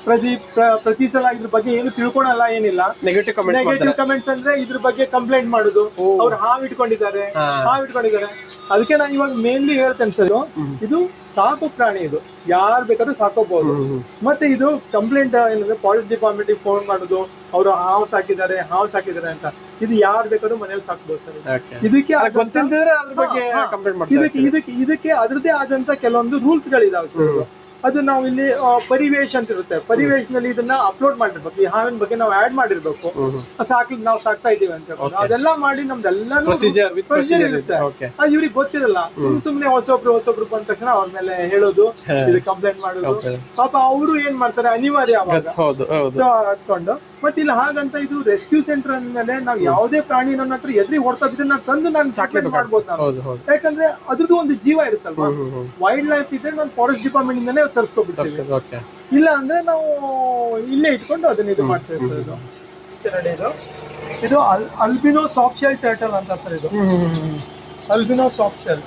ಪ್ರತಿ ಪ್ರ- ಪ್ರತಿ ಸಲ ಇದ್ರ ಬಗ್ಗೆ ಏನು ತಿಳ್ಕೊಳಲ್ಲ ಏನಿಲ್ಲ. ನೆಗೆಟಿವ್ ಕಮೆಂಟ್ ನೆಗೆಟಿವ್ ಕಮೆಂಟ್ಸ್ ಅಂದ್ರೆ ಇದ್ರ ಬಗ್ಗೆ ಕಂಪ್ಲೇಂಟ್ ಮಾಡುದು. ಅವ್ರು ಹಾವ್ ಇಟ್ಕೊಂಡಿದ್ದಾರೆ. ಹಾವ್ ಇಟ್ಕೊಂಡಿದ್ದಾರೆ. ಅದಕ್ಕೆ ನಾನು ಇವಾಗ ಮೇನ್ಲಿ ಹೇಳ್ತೇನೆ ಸರ್ ಇದು. ಸಾಕು ಪ್ರಾಣಿ ಇದು. ಯಾರು ಬೇಕಾದ್ರೂ ಸಾಕೋಬಹುದು ಮತ್ತೆ ಇದು ಕಂಪ್ಲೇಂಟ್ ಏನಂದ್ರೆ ಫಾರೆಸ್ಟ್ ಡಿಪಾರ್ಟ್ಮೆಂಟ್ ಫೋನ್ ಮಾಡುದು. ಅವರು ಹಾವ್ ಸಾಕಿದ್ದಾರೆ ಹಾವ್ ಸಾಕಿದ್ದಾರೆ ಅಂತ. ಇದು ಯಾರು ಬೇಕಾದ್ರೂ ಮನೇಲಿ ಸಾಕ್ಬೋದು ಸರ್ ಇದಕ್ಕೆ ಇದಕ್ಕೆ ಇದಕ್ಕೆ ಇದಕ್ಕೆ ಅದರದೇ ಆದಂತ ಕೆಲವೊಂದು ರೂಲ್ಸ್ ಗಳಿದಾವೆ ಸರ್. ಅದು ನಾವು ಇಲ್ಲಿ ಪರಿವೇಶ ಅಂತ ಇರುತ್ತೆ. ಪರಿವೇಶನಲ್ಲಿ ಇದನ್ನ ಅಪ್ಲೋಡ್ ಮಾಡಿರ್ಬೇಕು. ಈ ಹಾವಿನ ಬಗ್ಗೆ ನಾವು ಆಡ್ ಮಾಡಿರ್ಬೇಕು. ಸಾಕ್ ನಾವು ಸಾಕ್ತಾ ಇದೀವಿ ಅಂತ ಹೇಳ್ಬೋದು. ಅದೆಲ್ಲ ಮಾಡಿ ನಮ್ದೆಲ್ಲಾನು procedure ಇರುತ್ತೆ. ಅದು ಇವ್ರಿಗೆ ಗೊತ್ತಿರಲ್ಲ. ಸುಮ್ ಸುಮ್ನೆ ಹೊಸೊಬ್ರು ಹೊಸೊಬ್ರು ಬಂದ ತಕ್ಷಣ ಅವ್ರ ಮೇಲೆ ಹೇಳೋದು ಇದು ಕಂಪ್ಲೇಂಟ್ ಮಾಡೋದು. ಪಾಪ ಅವರು ಏನ್ ಮಾಡ್ತಾರೆ? ಅನಿವಾರ್ಯ ಸೊ ಮತ್ತೆ ಇಲ್ಲಿ ಹಾಗಂತ ಇದು ರೆಸ್ಕ್ಯೂ ಸೆಂಟರ್ ಅಂದ್ಮೇಲೆ ನಾವು ಯಾವುದೇ ಪ್ರಾಣಿ ನನ್ನ ಹತ್ರ ಎದ್ರಿ ಹೊಡ್ತಾ ಇದನ್ನ ನಾನು ತಂದು ನಾನು ಸಾಕ್ಲೇಟ್ ಮಾಡ್ಬೋದು ನಾನು. ಯಾಕಂದ್ರೆ ಅದ್ರದ್ದು ಒಂದು ಜೀವ ಇರುತ್ತಲ್ವಾ? ವೈಲ್ಡ್ ಲೈಫ್ ಇದ್ರೆ ನಾನು ಫಾರೆಸ್ಟ್ ಡಿಪಾರ್ಟ್ಮೆಂಟ್ ಇಂದಾನೆ ತರಿಸ್ಕೊಬಿಡ್ತೀವಿ. ಓಕೆ ಇಲ್ಲ ಅಂದ್ರೆ ನಾವು ಇಲ್ಲೇ ಇಟ್ಕೊಂಡು ಅದನ್ನ ಇದು ಮಾಡ್ತೇವೆ ಸರ್ ಇದು. ನೋಡಿ ಇದು ಇದು ಅಲ್ ಅಲ್ಬಿನೋ ಸಾಫ್ಟ್ ಶೆಲ್ ಟರ್ಟಲ್ ಅಂತ ಸರ್ ಇದು. ಅಲ್ಬಿನೋ ಸಾಫ್ಟ್ ಶೆಲ್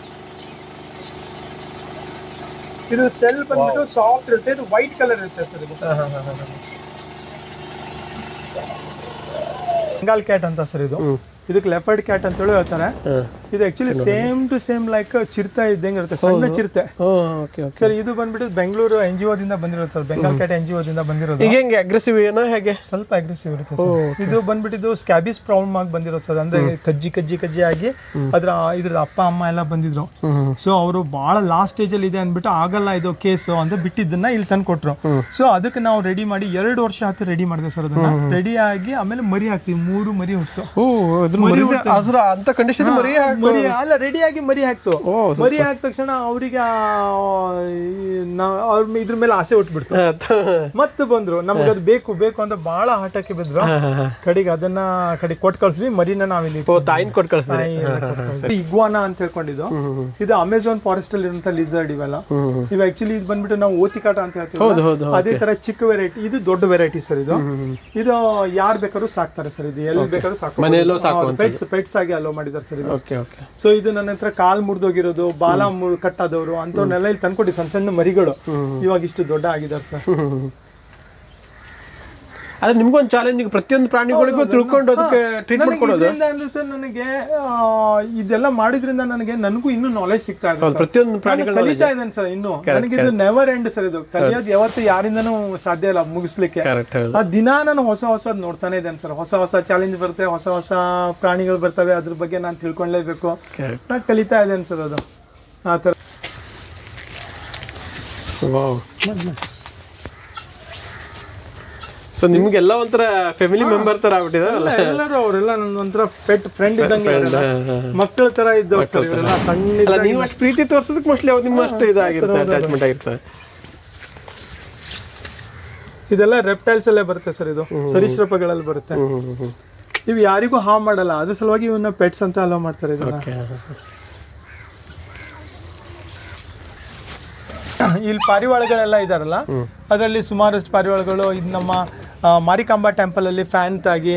ಇದು ಸೆಲ್ ಬಂದ್ಬಿಟ್ಟು ಸಾಫ್ಟ್ ಇರುತ್ತೆ ಇದು ವೈಟ್ ಕಲರ್ ಇರುತ್ತೆ ಸರ್ ಇದು. ಬೆಂಗಾಲ್ ಕ್ಯಾಟ್ ಅಂತ ಸರ್ ಇದು. ಇದಕ್ಕೆ ಲೆಪರ್ಡ್ ಕ್ಯಾಟ್ ಅಂತ ಹೇಳಿ ಹೇಳ್ತಾರೆ ಇದು actually same to same like ಚಿರ್ತಾ ಇದ್ದಂಗೆ ಇರುತ್ತೆ ಸಣ್ಣ ಚಿರತೆ. ಸರ್ ಇದು ಬಂದ್ಬಿಟ್ಟು ಬೆಂಗಳೂರು ಎನ್ ಜಿ ಬಂದಿರೋದು sir Bengal cat N G ದಿಂದ ಬಂದಿರೋದು. ಈಗ ಹೆಂಗೆ ಅಗ್ರೆಸಿವ್ ಏನೋ ಹೇಗೆ? ಸ್ವಲ್ಪ ಅಗ್ರೆಸಿವ್ ಇರುತ್ತೆ ಸರ್. ಇದು ಬಂದ್ಬಿಟ್ಟಿದ್ದು ಸ್ಕ್ಯಾಬಿಸ್ ಪ್ರಾಬ್ಲಮ್ ಆಗಿ ಬಂದಿರೋದು ಸರ್. ಅಂದ್ರೆ ಕಜ್ಜಿ ಕಜ್ಜಿ ಕಜ್ಜಿ ಆಗಿ ಅದ್ರ ಇದ್ರ ಅಪ್ಪ ಅಮ್ಮ ಎಲ್ಲ ಬಂದಿದ್ರು. ಸೊ ಅವರು ಬಹಳ ಲಾಸ್ಟ್ ಸ್ಟೇಜ್ ಅಲ್ಲಿ ಇದೆ ಅಂದ್ಬಿಟ್ಟು ಆಗಲ್ಲ ಇದು ಕೇಸು ಅಂತ ಬಿಟ್ಟಿದ್ದನ್ನ ಇಲ್ಲಿ ತಂದು ಕೊಟ್ರು. ಸೊ ಅದಕ್ಕೆ ನಾವು ರೆಡಿ ಮಾಡಿ ಎರಡು ವರ್ಷ ಆಯ್ತು ರೆಡಿ ಮಾಡಿದೆ ಸರ್ ಅದನ್ನ. ರೆಡಿ ಆಗಿ ಆಮೇಲೆ ಮರಿ ಹಾಕ್ತೀವಿ ಮೂರು ಮರಿ ಹುಟ್ಟು. ಮರಿ ಅಂತ ಕಂಡೀಷನ್ ಮರಿ ಮರಿ ಅಲ್ಲ ರೆಡಿ ಆಗಿ ಮರಿ ಹಾಕ್ತು. ಮರಿ ಹಾಕಿದ ತಕ್ಷಣ ಅವರಿಗೆ ಅವ್ರ ಇದ್ರ ಮೇಲೆ ಆಸೆ ಹುಟ್ಬಿಡ್ತು. ಮತ್ತೆ ಬಂದ್ರು. ನಮ್ಗೆ ಅದು ಬೇಕು ಬೇಕು ಅಂತ ಬಹಳ ಆಟಕ್ಕೆ ಬಿದ್ರು. ಕಡೆಗೆ ಅದನ್ನ ಕಡೆ ಕೊಟ್ಟು ಕಳ್ಸ್ವಿ ಮರಿನ ನಾವಿಲ್ಲಿ ತಾಯಿನ ಕೊಟ್ಟು ಕಳಿಸ್ತಾರೆ ಇಗ್ವಾನ ಅಂತ ಹೇಳ್ಕೊಂಡಿದ್ದು. ಇದು ಅಮೆಝಾನ್ ಫಾರೆಸ್ಟ್ ಅಲ್ಲಿ ಇರುವಂತ ಲಿಸರ್ಡ್ ಇವೆಲ್ಲ. ಇವ್ ಆಕ್ಚುಲಿ ಇದು ಬಂದ್ಬಿಟ್ಟು ನಾವು ಓತಿಕಾಟ ಅಂತ ಹೇಳ್ತೀವಿ ಅದೇ ತರ ಚಿಕ್ಕ ವೆರೈಟಿ ಇದು ದೊಡ್ಡ ವೆರೈಟಿ ಸರ್ ಇದು. ಇದು ಯಾರು ಬೇಕಾದ್ರೂ ಸಾಕ್ತಾರೆ ಸರ್ ಇದು. ಎಲ್ಲಿ ಬೇಕಾದ್ರೂ ಸಾಕು. ಪೆಟ್ಸ್ ಪೆಟ್ಸ್ ಆಗಿ ಅಲೋ ಮಾಡಿದ್ದಾರೆ ಸರ್ ಇದು. ಸೊ ಇದು ನನ್ನ ಹತ್ರ ಕಾಲ್ ಮುರಿದೋಗಿರೋದು ಬಾಲ ಕಟ್ಟಾದವರು ಅಂತವ್ರನ್ನೆಲ್ಲ ಇಲ್ಲಿ ತಂದ್ಕೊಟ್ಟಿ ಸಣ್ಣ ಸಣ್ಣ ಮರಿಗಳು. ಇವಾಗ ಇಷ್ಟು ದೊಡ್ಡ ಆಗಿದ್ದಾರೆ ಸರ್ ಆದ್ರೆ ನಿಮ್ಗೊಂದು ಚಾಲೆಂಜ್ ಪ್ರತಿಯೊಂದು ಪ್ರಾಣಿಗಳಿಗೂ ತಿಳ್ಕೊಂಡು ಅದಕ್ಕೆ ಟ್ರೀಟ್ಮೆಂಟ್ ಕೊಡೋದು? ಅಂದ್ರೆ ಸರ್ ನನಗೆ ಆ, ಇದೆಲ್ಲ ಮಾಡಿದ್ರಿಂದ ನನಗೆ ನನಗೂ ಇನ್ನೂ ನಾಲೆಜ್ ಸಿಗ್ತಾ ಇದೆ ಪ್ರತಿಯೊಂದು ನಾನು ಕಲಿತಾ ಇದ್ದೇನೆ ಸರ್ ಇನ್ನು. ನನಗೆ ಇದು ನೆವರ್ ಎಂಡ್ ಸರ್ ಇದು. ಕಲಿಯೋದು ಯಾವತ್ತು ಯಾರಿಂದನೂ ಸಾಧ್ಯ ಇಲ್ಲ ಮುಗಿಸ್ಲಿಕ್ಕೆ. ಆ ದಿನ ನಾನು ಹೊಸ ಹೊಸದ್ ನೋಡ್ತಾನೆ ಇದ್ದೇನೆ ಸರ್. ಹೊಸ ಹೊಸ ಚಾಲೆಂಜ್ ಬರುತ್ತೆ ಹೊಸ ಹೊಸ ಪ್ರಾಣಿಗಳು ಬರ್ತವೆ ಅದ್ರ ಬಗ್ಗೆ ನಾನು ತಿಳ್ಕೊಳ್ಳೇಬೇಕು ನಾ ನಾನು ಕಲಿತಾ ಇದ್ದೇನೆ ಸರ್ ಅದು. ಆ ಥರ. ಸೊ ನಿಮ್ಗೆಲ್ಲ ಒಂಥರ ಫ್ಯಾಮಿಲಿ ಮೆಂಬರ್ ತರ ಆಗ್ಬಿಟ್ಟಿದಾರಲ್ಲ ಎಲ್ಲರೂ ಅವರೆಲ್ಲ ನನ್ನ ಒಂಥರ ಫೆಟ್ ಫ್ರೆಂಡ್ ಇದ್ದಂಗೆ. ಮಕ್ಕಳ ತರ ಇದ್ದವ್ರು ಸರ್ ಇವರೆಲ್ಲ ಸಣ್ಣ ನೀವು ಅಷ್ಟು ಪ್ರೀತಿ ತೋರ್ಸೋದಕ್ಕೆ ಮೋಸ್ಟ್ಲಿ ಅವ್ರು ನಿಮ್ಮ ಅಷ್ಟು ಇದಾಗಿರುತ್ತೆ ಅಟ್ಯಾಚ್ಮೆಂಟ್ ಆಗಿರ್ತದೆ ಇದೆಲ್ಲ ರೆಪ್ಟೈಲ್ಸ್ ಅಲ್ಲೇ ಬರುತ್ತೆ ಸರ್ ಇದು. ಸರೀಸೃಪಗಳಲ್ಲಿ ಬರುತ್ತೆ. ಹ್ಮ್ ಹ್ಮ್ ಹ್ಮ್. ಇವು ಯಾರಿಗೂ ಹಾವ್ ಮಾಡಲ್ಲ. ಅದ್ರ ಸಲುವಾಗಿ ಇವನ್ನ ಪೆಟ್ಸ್ ಅಂತ ಅಲೋ ಮಾಡ್ತಾರೆ ಇದನ್ನ. ಇಲ್ಲಿ ಪಾರಿವಾಳಗಳೆಲ್ಲ ಇದಾರಲ್ಲ? ಅದರಲ್ಲಿ ಸುಮಾರಷ್ಟು ಪಾರಿವಾಳಗಳು ಇದು ನಮ್ಮ ಮಾರಿಕಾಂಬಾ ಟೆಂಪಲ್ ಅಲ್ಲಿ ಫ್ಯಾನ್ ತಾಗಿ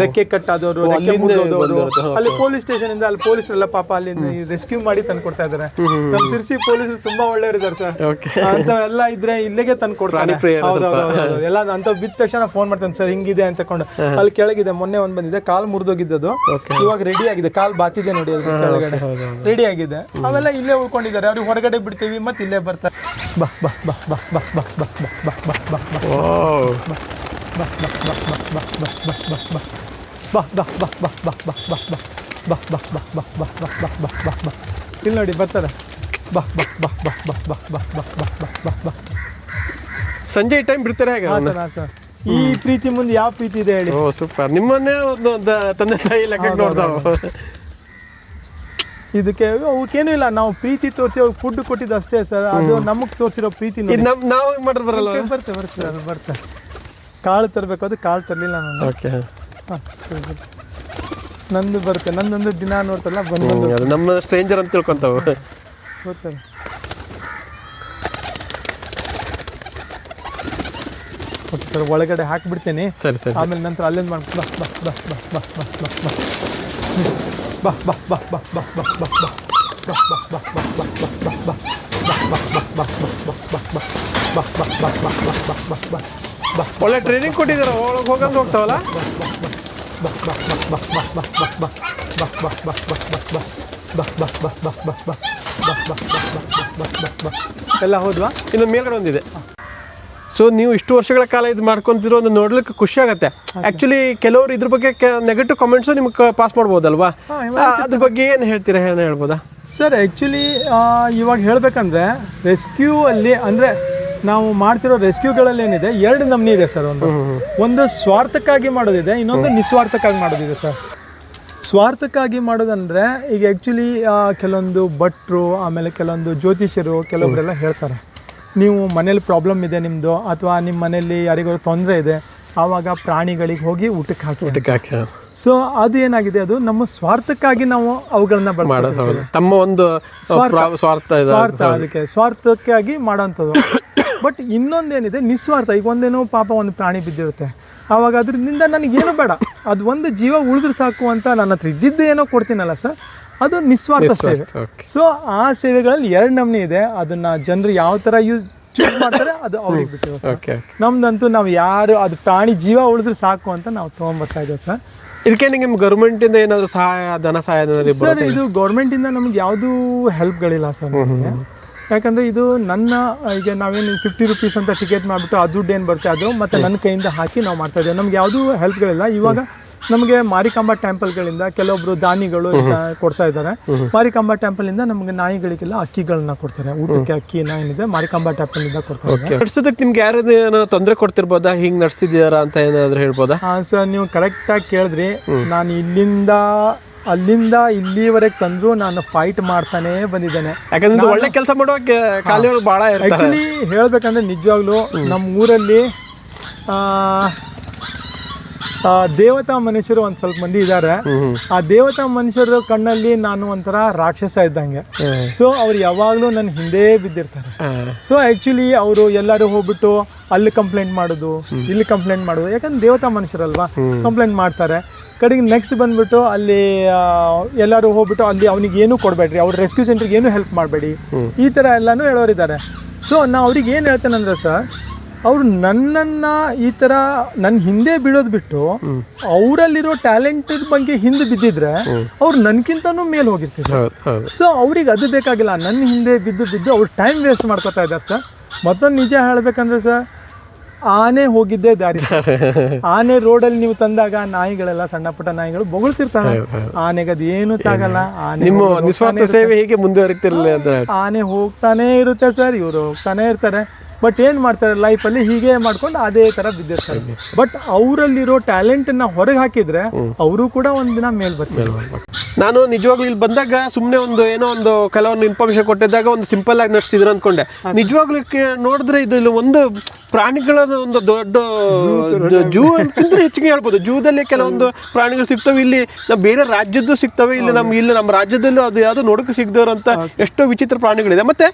ರೆಕ್ಕೆ ಕಟ್ಟಾದವರು ಆದವರು ಅಲ್ಲಿ ಪೊಲೀಸ್ ಸ್ಟೇಷನ್ ಇಂದ ಅಲ್ಲಿ ಪೊಲೀಸರೆಲ್ಲ ಪಾಪ ಅಲ್ಲಿ ರೆಸ್ಕ್ಯೂ ಮಾಡಿ ತಂದು ಕೊಡ್ತಾ ಇದಾರೆ. ನಮ್ಮ ಸಿರ್ಸಿ ಪೊಲೀಸರು ತುಂಬಾ ಒಳ್ಳೆಯವರು ಇದಾರೆ ಸರ್ ಅಂತವೆಲ್ಲ ಇದ್ರೆ ಇಲ್ಲಿಗೆ ತಂದು ಕೊಡ್ತಾರೆ. ಎಲ್ಲ ಅಂತ ಬಿದ್ದ ತಕ್ಷಣ ಫೋನ್ ಮಾಡ್ತಾನೆ ಸರ್ ಹಿಂಗಿದೆ ಅಂತ ಕೊಂಡು ಅಲ್ಲಿ ಕೆಳಗಿದೆ ಮೊನ್ನೆ ಒಂದ್ ಬಂದಿದೆ ಕಾಲ್ ಮುರಿದೋಗಿದ್ದದು. ಇವಾಗ ರೆಡಿ ಆಗಿದೆ ಕಾಲ್ ಬಾತಿದೆ ನೋಡಿ ಅದ್ರ ಕೆಳಗಡೆ. ರೆಡಿ ಆಗಿದೆ. ಅವೆಲ್ಲ ಇಲ್ಲೇ ಉಳ್ಕೊಂಡಿದ್ದಾರೆ. ಅವ್ರಿಗೆ ಹೊರಗಡೆ ಬಿಡ್ತೀವಿ ಮತ್ತೆ ಇಲ್ಲೇ ಬರ್ತಾರೆ. ಬಾ ಬಾ ಬಾ ಬಾ ಬಾ ಬಾ ಬಾ. ಬಾ ಬಾ ಬಾ ಬಾ ಬಾ ಓ ಬಾ ಬಾ ಬಾ ಬಾ ಬಾ ಬಾ ಬಾ ಬಾ ಬಾ ಬಾ ಬಾ ಬಾ ಬಾ ಬಾ ಬಾ ಬಾ ಬಾ ಬಾ ಇಲ್ಲಿ ನೋಡಿ ಬರ್ತಾರೆ ಬಾ ಬಾ ಬಾ ಬಾ ಬಾ ಬಾ ಬಾ ಬಾ ಬಾ ಬಾ ಬಾ ಬಾ ಸಂಜೆ ಟೈಮ್ ಬಿಡ್ತಾರೆ ಹೇಗೆ ಈ ಪ್ರೀತಿ ಮುಂದೆ ಯಾವ ಪ್ರೀತಿ ಇದೆ ಹೇಳಿ ಓ ಸೂಪರ್ ನಿಮ್ಮನ್ನೇ ಒಂದು ತಂದೆ ತಾಯಿ ಲೆಕ್ಕ ನೋಡ್ದಾವ ಇದಕ್ಕೆ ಅವಕ್ಕೇನು ಇಲ್ಲ ನಾವು ಪ್ರೀತಿ ತೋರಿಸಿ ಅವ್ರಿಗೆ ಫುಡ್ ಕೊಟ್ಟಿದ್ದು ಅಷ್ಟೇ ಸರ್ ಅದು ನಮಗೆ ತೋರಿಸಿರೋ ಪ್ರೀತಿ ನೋಡಿ. ನಾವು ಮಾಡಿದ್ರೆ ಬರಲ್ಲ ಬರ್ತೆ ಬರುತ್ತೆ ಅದು ಬರ್ತೆ. ಕಾಳು ತರಬೇಕು ಅದು ಕಾಳು ತರಲಿಲ್ಲ ನಾನು. ಓಕೆ ಹಾಂ, ಸರಿ, ನಂದು ಬರುತ್ತೆ ನಂದೊಂದು ದಿನ ನೋಡ್ತಲ್ಲ ಬಂದು ಅದು ನಮ್ಮ ಸ್ಟ್ರೇಂಜರ್ ಅಂತ ತಿಳ್ಕೊಂತಾವ. ಗೊತ್ತಲ್ಲ. ಓಕೆ ಸರ್ ಒಳಗಡೆ ಹಾಕ್ಬಿಡ್ತೀನಿ. ಸರಿ ಸರಿ ಆಮೇಲೆ ನಂತರ ಅಲ್ಲಿಂದ ಮಾಡ್ಕೊಂಡು ಬಾ ಬಾ ಬಾ ಬಾ ಬಾ ಬಾ ಬಾ. ಬಾ ಬಾ ಬಾ ಬಾ ಬಾ ಬಾ ಬಾ ಬಾ ಬಾ ಒಳ್ಳೆ ಟ್ರೈನಿಂಗ್ ಕೊಟ್ಟಿದ್ದಾರೆ ಒಳಗೆ ಹೋಗಂದು ಹೋಗ್ತಾವಲ್ಲ? ಎಲ್ಲ ಹೋದ್ವಾ? ಇನ್ನು ಮೇಲ್ಗಡೆ ಒಂದಿದೆ. ಸೊ ನೀವು ಇಷ್ಟು ವರ್ಷಗಳ ಕಾಲ ಇದು ಮಾಡ್ಕೊಂತಿರೋ ಒಂದು ನೋಡ್ಲಿಕ್ಕೆ ಖುಷಿ ಆಗುತ್ತೆ. ಆಕ್ಚುಲಿ ಕೆಲವರು ಇದ್ರ ಬಗ್ಗೆ ನೆಗೆಟಿವ್ ಕಾಮೆಂಟ್ಸು ನಿಮ್ಗೆ ಪಾಸ್ ಮಾಡ್ಬೋದಲ್ವಾ? ಅದ್ರ ಬಗ್ಗೆ ಏನು ಹೇಳ್ತೀರಾ ಏನು ಹೇಳ್ಬೋದಾ? ಸರ್ ಆ್ಯಕ್ಚುಲಿ ಇವಾಗ ಹೇಳಬೇಕಂದ್ರೆ ರೆಸ್ಕ್ಯೂ ಅಲ್ಲಿ ಅಂದರೆ ನಾವು ಮಾಡ್ತಿರೋ ರೆಸ್ಕ್ಯೂಗಳಲ್ಲಿ ಏನಿದೆ ಎರಡು ನಮ್ನಿ ಇದೆ ಸರ್ ಒಂದು. ಒಂದು ಸ್ವಾರ್ಥಕ್ಕಾಗಿ ಮಾಡೋದಿದೆ ಇನ್ನೊಂದು ನಿಸ್ವಾರ್ಥಕ್ಕಾಗಿ ಮಾಡೋದಿದೆ ಸರ್ ಸ್ವಾರ್ಥಕ್ಕಾಗಿ ಮಾಡೋದಂದರೆ ಈಗ ಆ್ಯಕ್ಚುಲಿ ಕೆಲವೊಂದು ಭಟ್ರು ಆಮೇಲೆ ಕೆಲವೊಂದು ಜ್ಯೋತಿಷ್ಯರು ಕೆಲವೊಬ್ಬರೆಲ್ಲ ಹೇಳ್ತಾರೆ. ನೀವು ಮನೇಲಿ ಪ್ರಾಬ್ಲಮ್ ಇದೆ ನಿಮ್ಮದು ಅಥವಾ ನಿಮ್ಮ ಮನೇಲಿ ಯಾರಿಗಾದ್ರು ತೊಂದರೆ ಇದೆ ಆವಾಗ ಪ್ರಾಣಿಗಳಿಗೆ ಹೋಗಿ ಊಟಕ್ಕೆ ಹಾಕಿ ಊಟಕ್ಕೆ ಹಾಕಿ ಸೊ ಅದು ಏನಾಗಿದೆ? ಅದು ನಮ್ಮ ಸ್ವಾರ್ಥಕ್ಕಾಗಿ ನಾವು ಅವುಗಳನ್ನ ಬಳಸ್ತೀವಿ ತಮ್ಮ ಒಂದು ಸ್ವಾರ್ಥ. ಸ್ವಾರ್ಥ ಅದಕ್ಕೆ. ಸ್ವಾರ್ಥಕ್ಕಾಗಿ ಮಾಡೋಂಥದ್ದು. ಬಟ್ ಇನ್ನೊಂದೇನಿದೆ? ನಿಸ್ವಾರ್ಥ. ಈಗ ಒಂದೇನೋ ಪಾಪ ಒಂದು ಪ್ರಾಣಿ ಬಿದ್ದಿರುತ್ತೆ. ಆವಾಗ ಅದರಿಂದ ನನಗೇನು ಬೇಡ. ಅದು ಒಂದು ಜೀವ ಉಳಿದ್ರೆ ಸಾಕು ಅಂತ ನನ್ನ ಹತ್ರ ಇದ್ದಿದ್ದು ಏನೋ ಕೊಡ್ತೀನಲ್ಲ ಸರ್. ಅದು ನಿಸ್ವಾರ್ಥ ಸೇವೆ. ಸೊ ಆ ಸೇವೆಗಳಲ್ಲಿ ಎರಡು ನಮೂನೆ ಇದೆ. ಅದನ್ನ ಜನರು ಯಾವ ಥರ ಯೂಸ್ ಚೂಸ್ ಮಾಡ್ತಾರೆ ಅದು ಅವ್ರಿಗೆ ಬಿಟ್ಟಿರೋ ನಮ್ದಂತೂ ನಾವು ಯಾರು ಅದು ಪ್ರಾಣಿ ಜೀವ ಉಳಿದ್ರೆ ಸಾಕು ಅಂತ ನಾವು ತೊಗೊಂಬರ್ತಾ ಇದ್ದೇವೆ ಸರ್. ಇದಕ್ಕೆ ನಿಮ್ಗೆ ಗೌರ್ಮೆಂಟಿಂದ ಏನಾದರೂ ಸಹಾಯ ಧನ ಸಹಾಯ ಸರ್ ಇದು ಗೌರ್ಮೆಂಟಿಂದ ನಮ್ಗೆ ಯಾವುದೂ ಹೆಲ್ಪ್ಗಳಿಲ್ಲ ಸರ್ ನಮಗೆ. ಯಾಕಂದರೆ ಇದು ನನ್ನ ಈಗ ನಾವೇನು ಫಿಫ್ಟಿ ರುಪೀಸ್ ಅಂತ ಟಿಕೆಟ್ ಮಾಡಿಬಿಟ್ಟು ಆ ದುಡ್ಡು ಏನು ಬರುತ್ತೆ ಅದು ಮತ್ತು ನನ್ನ ಕೈಯಿಂದ ಹಾಕಿ ನಾವು ಮಾಡ್ತಾ ಇದ್ದೇವೆ. ನಮ್ಗೆ ಯಾವುದೂ ಹೆಲ್ಪ್ಗಳಿಲ್ಲ ಇವಾಗ ನಮಗೆ ಮಾರಿಕಾಂಬಾ ಟೆಂಪಲ್ಗಳಿಂದ ಕೆಲವೊಬ್ರು ದಾನಿಗಳು ಕೊಡ್ತಾ ಇದ್ದಾರೆ. ಮಾರಿಕಾಂಬ ಇಂದ ನಮಗೆ ನಾಯಿಗಳಿಗೆಲ್ಲ ಅಕ್ಕಿಗಳನ್ನ ಕೊಡ್ತಾರೆ. ಊಟಕ್ಕೆ ಅಕ್ಕಿ ಏನಿದೆ ಮಾರಿಕಾಂಬಾ ಟೆಂಪಲ್ ಇಂದ ಕೊಡ್ತಾರೆ ನಡ್ಸೋದಕ್ಕೆ ನಿಮ್ಗೆ ಯಾರು ತೊಂದರೆ ಕೊಡ್ತಿರ್ಬೋದಾ? ಹಿಂಗ್ ನಡೆಸ್ತಿದ್ದೀರಾ ಅಂತ ಏನಾದರೂ ಹೇಳ್ಬೋದಾ? ಹಾಂ ಸರ್ ನೀವು ಕರೆಕ್ಟಾಗಿ ಕೇಳಿದ್ರಿ. ನಾನು ಇಲ್ಲಿಂದ ಅಲ್ಲಿಂದ ಇಲ್ಲಿವರೆಗೆ ತಂದ್ರು ನಾನು ಫೈಟ್ ಮಾಡ್ತಾನೆ ಬಂದಿದ್ದೇನೆ. ಯಾಕಂದ್ರೆ ಒಳ್ಳೆ ಕೆಲಸ ಮಾಡೋಕೆ ಆ್ಯಕ್ಚುಲಿ ಹೇಳ್ಬೇಕಂದ್ರೆ ನಿಜವಾಗ್ಲೂ ನಮ್ಮ ಊರಲ್ಲಿ ದೇವತಾ ಮನುಷ್ಯರು ಒಂದ್ ಸ್ವಲ್ಪ ಮಂದಿ ಇದ್ದಾರೆ ಆ ದೇವತಾ ಮನುಷ್ಯರ ಕಣ್ಣಲ್ಲಿ ನಾನು ಒಂಥರ ರಾಕ್ಷಸ ಇದ್ದಂಗೆ. ಸೊ ಅವ್ರು ಯಾವಾಗಲೂ ನನ್ನ ಹಿಂದೆ ಬಿದ್ದಿರ್ತಾರೆ. ಸೊ ಆ್ಯಕ್ಚುಲಿ ಅವರು ಎಲ್ಲರೂ ಹೋಗ್ಬಿಟ್ಟು ಅಲ್ಲಿ ಕಂಪ್ಲೇಂಟ್ ಮಾಡೋದು ಇಲ್ಲಿ ಕಂಪ್ಲೇಂಟ್ ಮಾಡೋದು. ಯಾಕಂದ್ರೆ ದೇವತಾ ಮನುಷ್ಯರಲ್ವಾ? ಕಂಪ್ಲೇಂಟ್ ಮಾಡ್ತಾರೆ. ಕಡೆಗೆ ನೆಕ್ಸ್ಟ್ ಬಂದ್ಬಿಟ್ಟು ಅಲ್ಲಿ ಎಲ್ಲರೂ ಹೋಗ್ಬಿಟ್ಟು ಅಲ್ಲಿ ಅವ್ನಿಗೆ ಏನು ಕೊಡಬೇಡ್ರಿ ಅವ್ರ ರೆಸ್ಕ್ಯೂ ಸೆಂಟ್ರಿಗೆ ಏನೂ ಹೆಲ್ಪ್ ಮಾಡಬೇಡಿ. ಈ ಥರ ಎಲ್ಲನೂ ಹೇಳೋರಿದ್ದಾರೆ. ಸೊ ನಾ ಅವ್ರಿಗೆ ಏನು ಹೇಳ್ತೇನೆಂದ್ರೆ ಸರ್ ಅವ್ರು ನನ್ನನ್ನು ಈ ಥರ ನನ್ನ ಹಿಂದೆ ಬೀಳೋದು ಬಿಟ್ಟು ಅವರಲ್ಲಿರೋ ಟ್ಯಾಲೆಂಟ್ ಬಗ್ಗೆ ಹಿಂದೆ ಬಿದ್ದಿದ್ರೆ ಅವ್ರು ನನ್ಕಿಂತನೂ ಮೇಲೆ ಹೋಗಿರ್ತಿದ್ರು. ಸೊ ಅವ್ರಿಗೆ ಅದು ಬೇಕಾಗಿಲ್ಲ. ನನ್ನ ಹಿಂದೆ ಬಿದ್ದು ಬಿದ್ದು ಅವ್ರು ಟೈಮ್ ವೇಸ್ಟ್ ಮಾಡ್ಕೊತಾ ಇದ್ದಾರೆ ಸರ್ ಮತ್ತೊಂದು ನಿಜ ಹೇಳ್ಬೇಕಂದ್ರೆ ಸರ್ ಆನೆ ಹೋಗಿದ್ದೇ ದಾರಿ. (laughs) ಆನೆ ರೋಡಲ್ಲಿ ನೀವು ತಂದಾಗ ನಾಯಿಗಳೆಲ್ಲ ಸಣ್ಣ ಪುಟ್ಟ ನಾಯಿಗಳು ಬೊಗಳ್ತಿರ್ತಾರೆ. ಆನೆಗೆ ಅದು ಏನು ತಾಗಲ್ಲ. ಆನೆ ನಿಮ್ಮ ನಿಸ್ವಾರ್ಥ ಸೇವೆ ಹೀಗೆ ಮುಂದುವರಿತಿರಲಿಲ್ಲ ಆನೆ ಹೋಗ್ತಾನೆ ಇರುತ್ತೆ ಸರ್ ಇವರು ಹೋಗ್ತಾನೆ ಇರ್ತಾರೆ. ಬಟ್ ಏನು ಮಾಡ್ತಾರೆ? ಲೈಫಲ್ಲಿ ಹೀಗೆ ಮಾಡ್ಕೊಂಡು ಅದೇ ಥರ ಬಿದ್ದಿರ್ತಾರೆ. ಬಟ್ ಅವರಲ್ಲಿರೋ ಟ್ಯಾಲೆಂಟನ್ನ ಹೊರಗೆ ಹಾಕಿದ್ರೆ ಅವರು ಕೂಡ ಒಂದಿನ ಮೇಲೆ ಬರ್ತಾರೆ. ನಾನು ನಿಜವಾಗ್ಲೂ ಇಲ್ಲಿ ಬಂದಾಗ ಸುಮ್ಮನೆ ಒಂದು ಏನೋ ಒಂದು ಕೆಲವೊಂದು ಇನ್ಫಾರ್ಮೇಷನ್ ಕೊಟ್ಟಿದ್ದಾಗ ಒಂದು ಸಿಂಪಲ್ ಆಗಿ ನಡೆಸ್ತಿದ್ರು ಅಂದ್ಕೊಂಡೆ. ನಿಜವಾಗ್ಲೂ ನೋಡಿದ್ರೆ ಇದು ಒಂದು ಪ್ರಾಣಿಗಳ ಒಂದು ದೊಡ್ಡ ಜೂ ಅಂತಂದ್ರೆ ಹೆಚ್ಚಿಗೆ ಹೇಳ್ಬೋದು. ಜೂದಲ್ಲಿ ಕೆಲವೊಂದು ಪ್ರಾಣಿಗಳು ಸಿಗ್ತವೆ. ಇಲ್ಲಿ ನಮ್ಮ ಬೇರೆ ರಾಜ್ಯದ್ದು ಸಿಗ್ತವೆ. ಇಲ್ಲಿ ನಮ್ಮ ಇಲ್ಲಿ ನಮ್ಮ ರಾಜ್ಯದಲ್ಲೂ ಅದು ಯಾವುದು ನೋಡಕ್ಕೆ ಅಂತ ಎಷ್ಟೋ ವಿಚಿತ್ರ ಪ್ರಾಣಿಗಳಿದೆ. ಮತ್ತೆ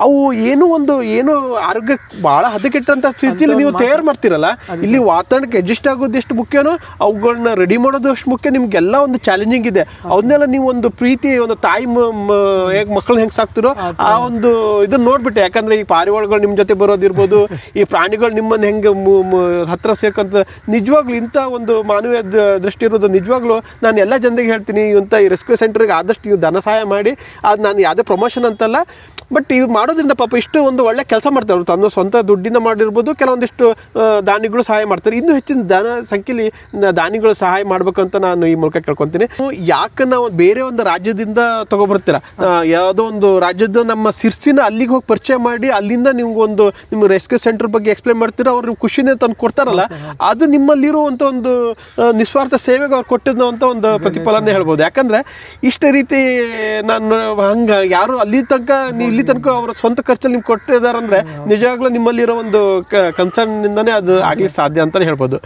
ಅವು ಏನು ಒಂದು ಏನು ಆರೋಗ್ಯಕ್ಕೆ ಬಹಳ ಹದಗೆಟ್ಟಂತ ಸ್ಥಿತಿಯಲ್ಲಿ ನೀವು ತಯಾರು ಮಾಡ್ತಿರಲ್ಲ ಇಲ್ಲಿ ವಾತಾವರಣಕ್ಕೆ ಅಡ್ಜಸ್ಟ್ ಆಗೋದು ಎಷ್ಟು ಮುಖ್ಯನೋ ಅವುಗಳನ್ನ ರೆಡಿ ಮಾಡೋದು ಅಷ್ಟು ಮುಖ್ಯ ನಿಮ್ಗೆಲ್ಲ ಒಂದು ಚಾಲೆಂಜಿಂಗ್ ಇದೆ. ಅವನ್ನೆಲ್ಲ ನೀವು ಒಂದು ಪ್ರೀತಿ ಒಂದು ತಾಯಿ ಹೇಗೆ ಮಕ್ಕಳು ಹೆಂಗೆ ಸಾಕ್ತಿರೋ ಆ ಒಂದು ಇದನ್ನ ನೋಡ್ಬಿಟ್ಟೆ ಯಾಕಂದ್ರೆ ಈ ಪಾರಿವಾಳಗಳು ನಿಮ್ಮ ಜೊತೆ ಬರೋದಿರ್ಬೋದು ಈ ಪ್ರಾಣಿಗಳು ನಿಮ್ಮನ್ನ ಹೆಂಗೆ ಹತ್ರ ಸೇರ್ಕೊಂತ ನಿಜವಾಗ್ಲೂ ಇಂಥ ಒಂದು ಮಾನವೀಯ ದೃಷ್ಟಿ ಇರೋದು ನಿಜವಾಗ್ಲೂ ನಾನು ಎಲ್ಲ ಜನರಿಗೆ ಹೇಳ್ತೀನಿ ಇಂಥ ಈ ರೆಸ್ಕ್ಯೂ ಸೆಂಟರ್ಗೆ ಆದಷ್ಟು ನೀವು ಧನ ಸಹಾಯ ಮಾಡಿ ಅದು ನಾನು ಯಾವುದೇ ಪ್ರಮೋಷನ್ ಅಂತಲ್ಲ ಬಟ್ ಇವು ಮಾಡೋದ್ರಿಂದ ಪಾಪ ಇಷ್ಟು ಒಂದು ಒಳ್ಳೆ ಕೆಲಸ ಮಾಡ್ತಾರೆ ಅವರು. ತನ್ನ ಸ್ವಂತ ದುಡ್ಡಿಂದ ಮಾಡಿರ್ಬೋದು ಕೆಲವೊಂದಿಷ್ಟು ದಾನಿಗಳು ಸಹಾಯ ಮಾಡ್ತಾರೆ. ಇನ್ನೂ ಹೆಚ್ಚಿನ ದಾನ ಸಂಖ್ಯೆಯಲ್ಲಿ ದಾನಿಗಳು ಸಹಾಯ ಮಾಡ್ಬೇಕಂತ ನಾನು ಈ ಮೂಲಕ ಕೇಳ್ಕೊತೀನಿ. ಯಾಕೆ ನಾವು ಬೇರೆ ಒಂದು ರಾಜ್ಯದಿಂದ ತಗೊಬರ್ತೀರಾ? ಯಾವುದೋ ಒಂದು ರಾಜ್ಯದ ನಮ್ಮ ಸಿರ್ಸಿನ ಅಲ್ಲಿಗೆ ಹೋಗಿ ಪರಿಚಯ ಮಾಡಿ ಅಲ್ಲಿಂದ ನಿಮ್ಗೊಂದು ನಿಮ್ಮ ರೆಸ್ಕ್ಯೂ ಸೆಂಟರ್ ಬಗ್ಗೆ ಎಕ್ಸ್ಪ್ಲೇನ್ ಮಾಡ್ತೀರ? ಅವ್ರು ನಿಮ್ಗೆ ಖುಷಿನೇ ತಂದು ಕೊಡ್ತಾರಲ್ಲ. ಅದು ನಿಮ್ಮಲ್ಲಿರುವಂಥ ಒಂದು ನಿಸ್ವಾರ್ಥ ಸೇವೆಗೆ ಅವ್ರು ಕೊಟ್ಟಿದ್ದಂಥ ಒಂದು ಪ್ರತಿಫಲನೇ ಹೇಳ್ಬೋದು. ಯಾಕಂದ್ರೆ ಇಷ್ಟ ರೀತಿ ನಾನು ಹಂಗೆ ಯಾರು ಅಲ್ಲಿ ತನಕ ನೀವು ಇಲ್ಲಿ ತನಕ ಅವ್ರ ಸ್ವಂತ ಖರ್ಚಲ್ಲಿ ನಿಮ್ಗೆ ಕೊಟ್ಟಿದ್ದಾರೆ ಅಂದ್ರೆ ನಿಜವಾಗ್ಲೂ ನಿಮ್ಮಲ್ಲಿರೋ ಒಂದು ಕನ್ಸರ್ನ್ ಇಂದನೇ ಅದು ಆಗ್ಲಿಕ್ಕೆ ಸಾಧ್ಯ ಅಂತಾನೆ ಹೇಳ್ಬೋದು.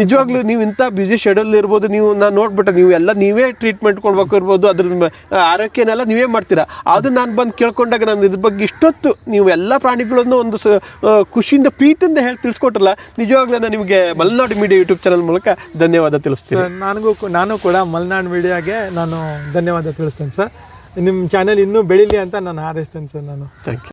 ನಿಜವಾಗ್ಲೂ ನೀವು ಇಂಥ ಬ್ಯುಸಿ ಶೆಡ್ಯೂಲ್ ಇರ್ಬೋದು, ನೀವು ನಾನು ನೋಡ್ಬಿಟ್ಟೆ, ನೀವು ಎಲ್ಲ ನೀವೇ ಟ್ರೀಟ್ಮೆಂಟ್ ಕೊಡ್ಬೇಕು ಇರ್ಬೋದು, ಅದ್ರ ಆರೋಗ್ಯನೆಲ್ಲ ನೀವೇ ಮಾಡ್ತೀರಾ? ಅದು ನಾನು ಬಂದು ಕೇಳ್ಕೊಂಡಾಗ ನಾನು ಇದ್ರ ಬಗ್ಗೆ ಇಷ್ಟೊತ್ತು ನೀವು ಎಲ್ಲ ಪ್ರಾಣಿಗಳನ್ನು ಒಂದು ಖುಷಿಯಿಂದ, ಪ್ರೀತಿಯಿಂದ ಹೇಳಿ, ತಿಳಿಸ್ಕೊಟ್ರಲ್ಲ, ನಿಜವಾಗ್ಲೂ ನಾನು ನಿಮಗೆ ಮಲೆನಾಡು ಮೀಡಿಯಾ ಯೂಟ್ಯೂಬ್ ಚಾನಲ್ ಮೂಲಕ ಧನ್ಯವಾದ ತಿಳಿಸ್ತೀನಿ. ನನಗೂ ನಾನು ಕೂಡ ಮಲ್ನಾಡ್ ಮೀಡಿಯಾಗೆ ನಾನು ಧನ್ಯವಾದ ತಿಳಿಸ್ತೇನೆ ಸರ್. ನಿಮ್ಮ ಚಾನೆಲ್ ಇನ್ನೂ ಬೆಳೀಲಿ ಅಂತ ನಾನು ಹಾರೈಸ್ತೇನೆ ಸರ್ ನಾನು. Thank you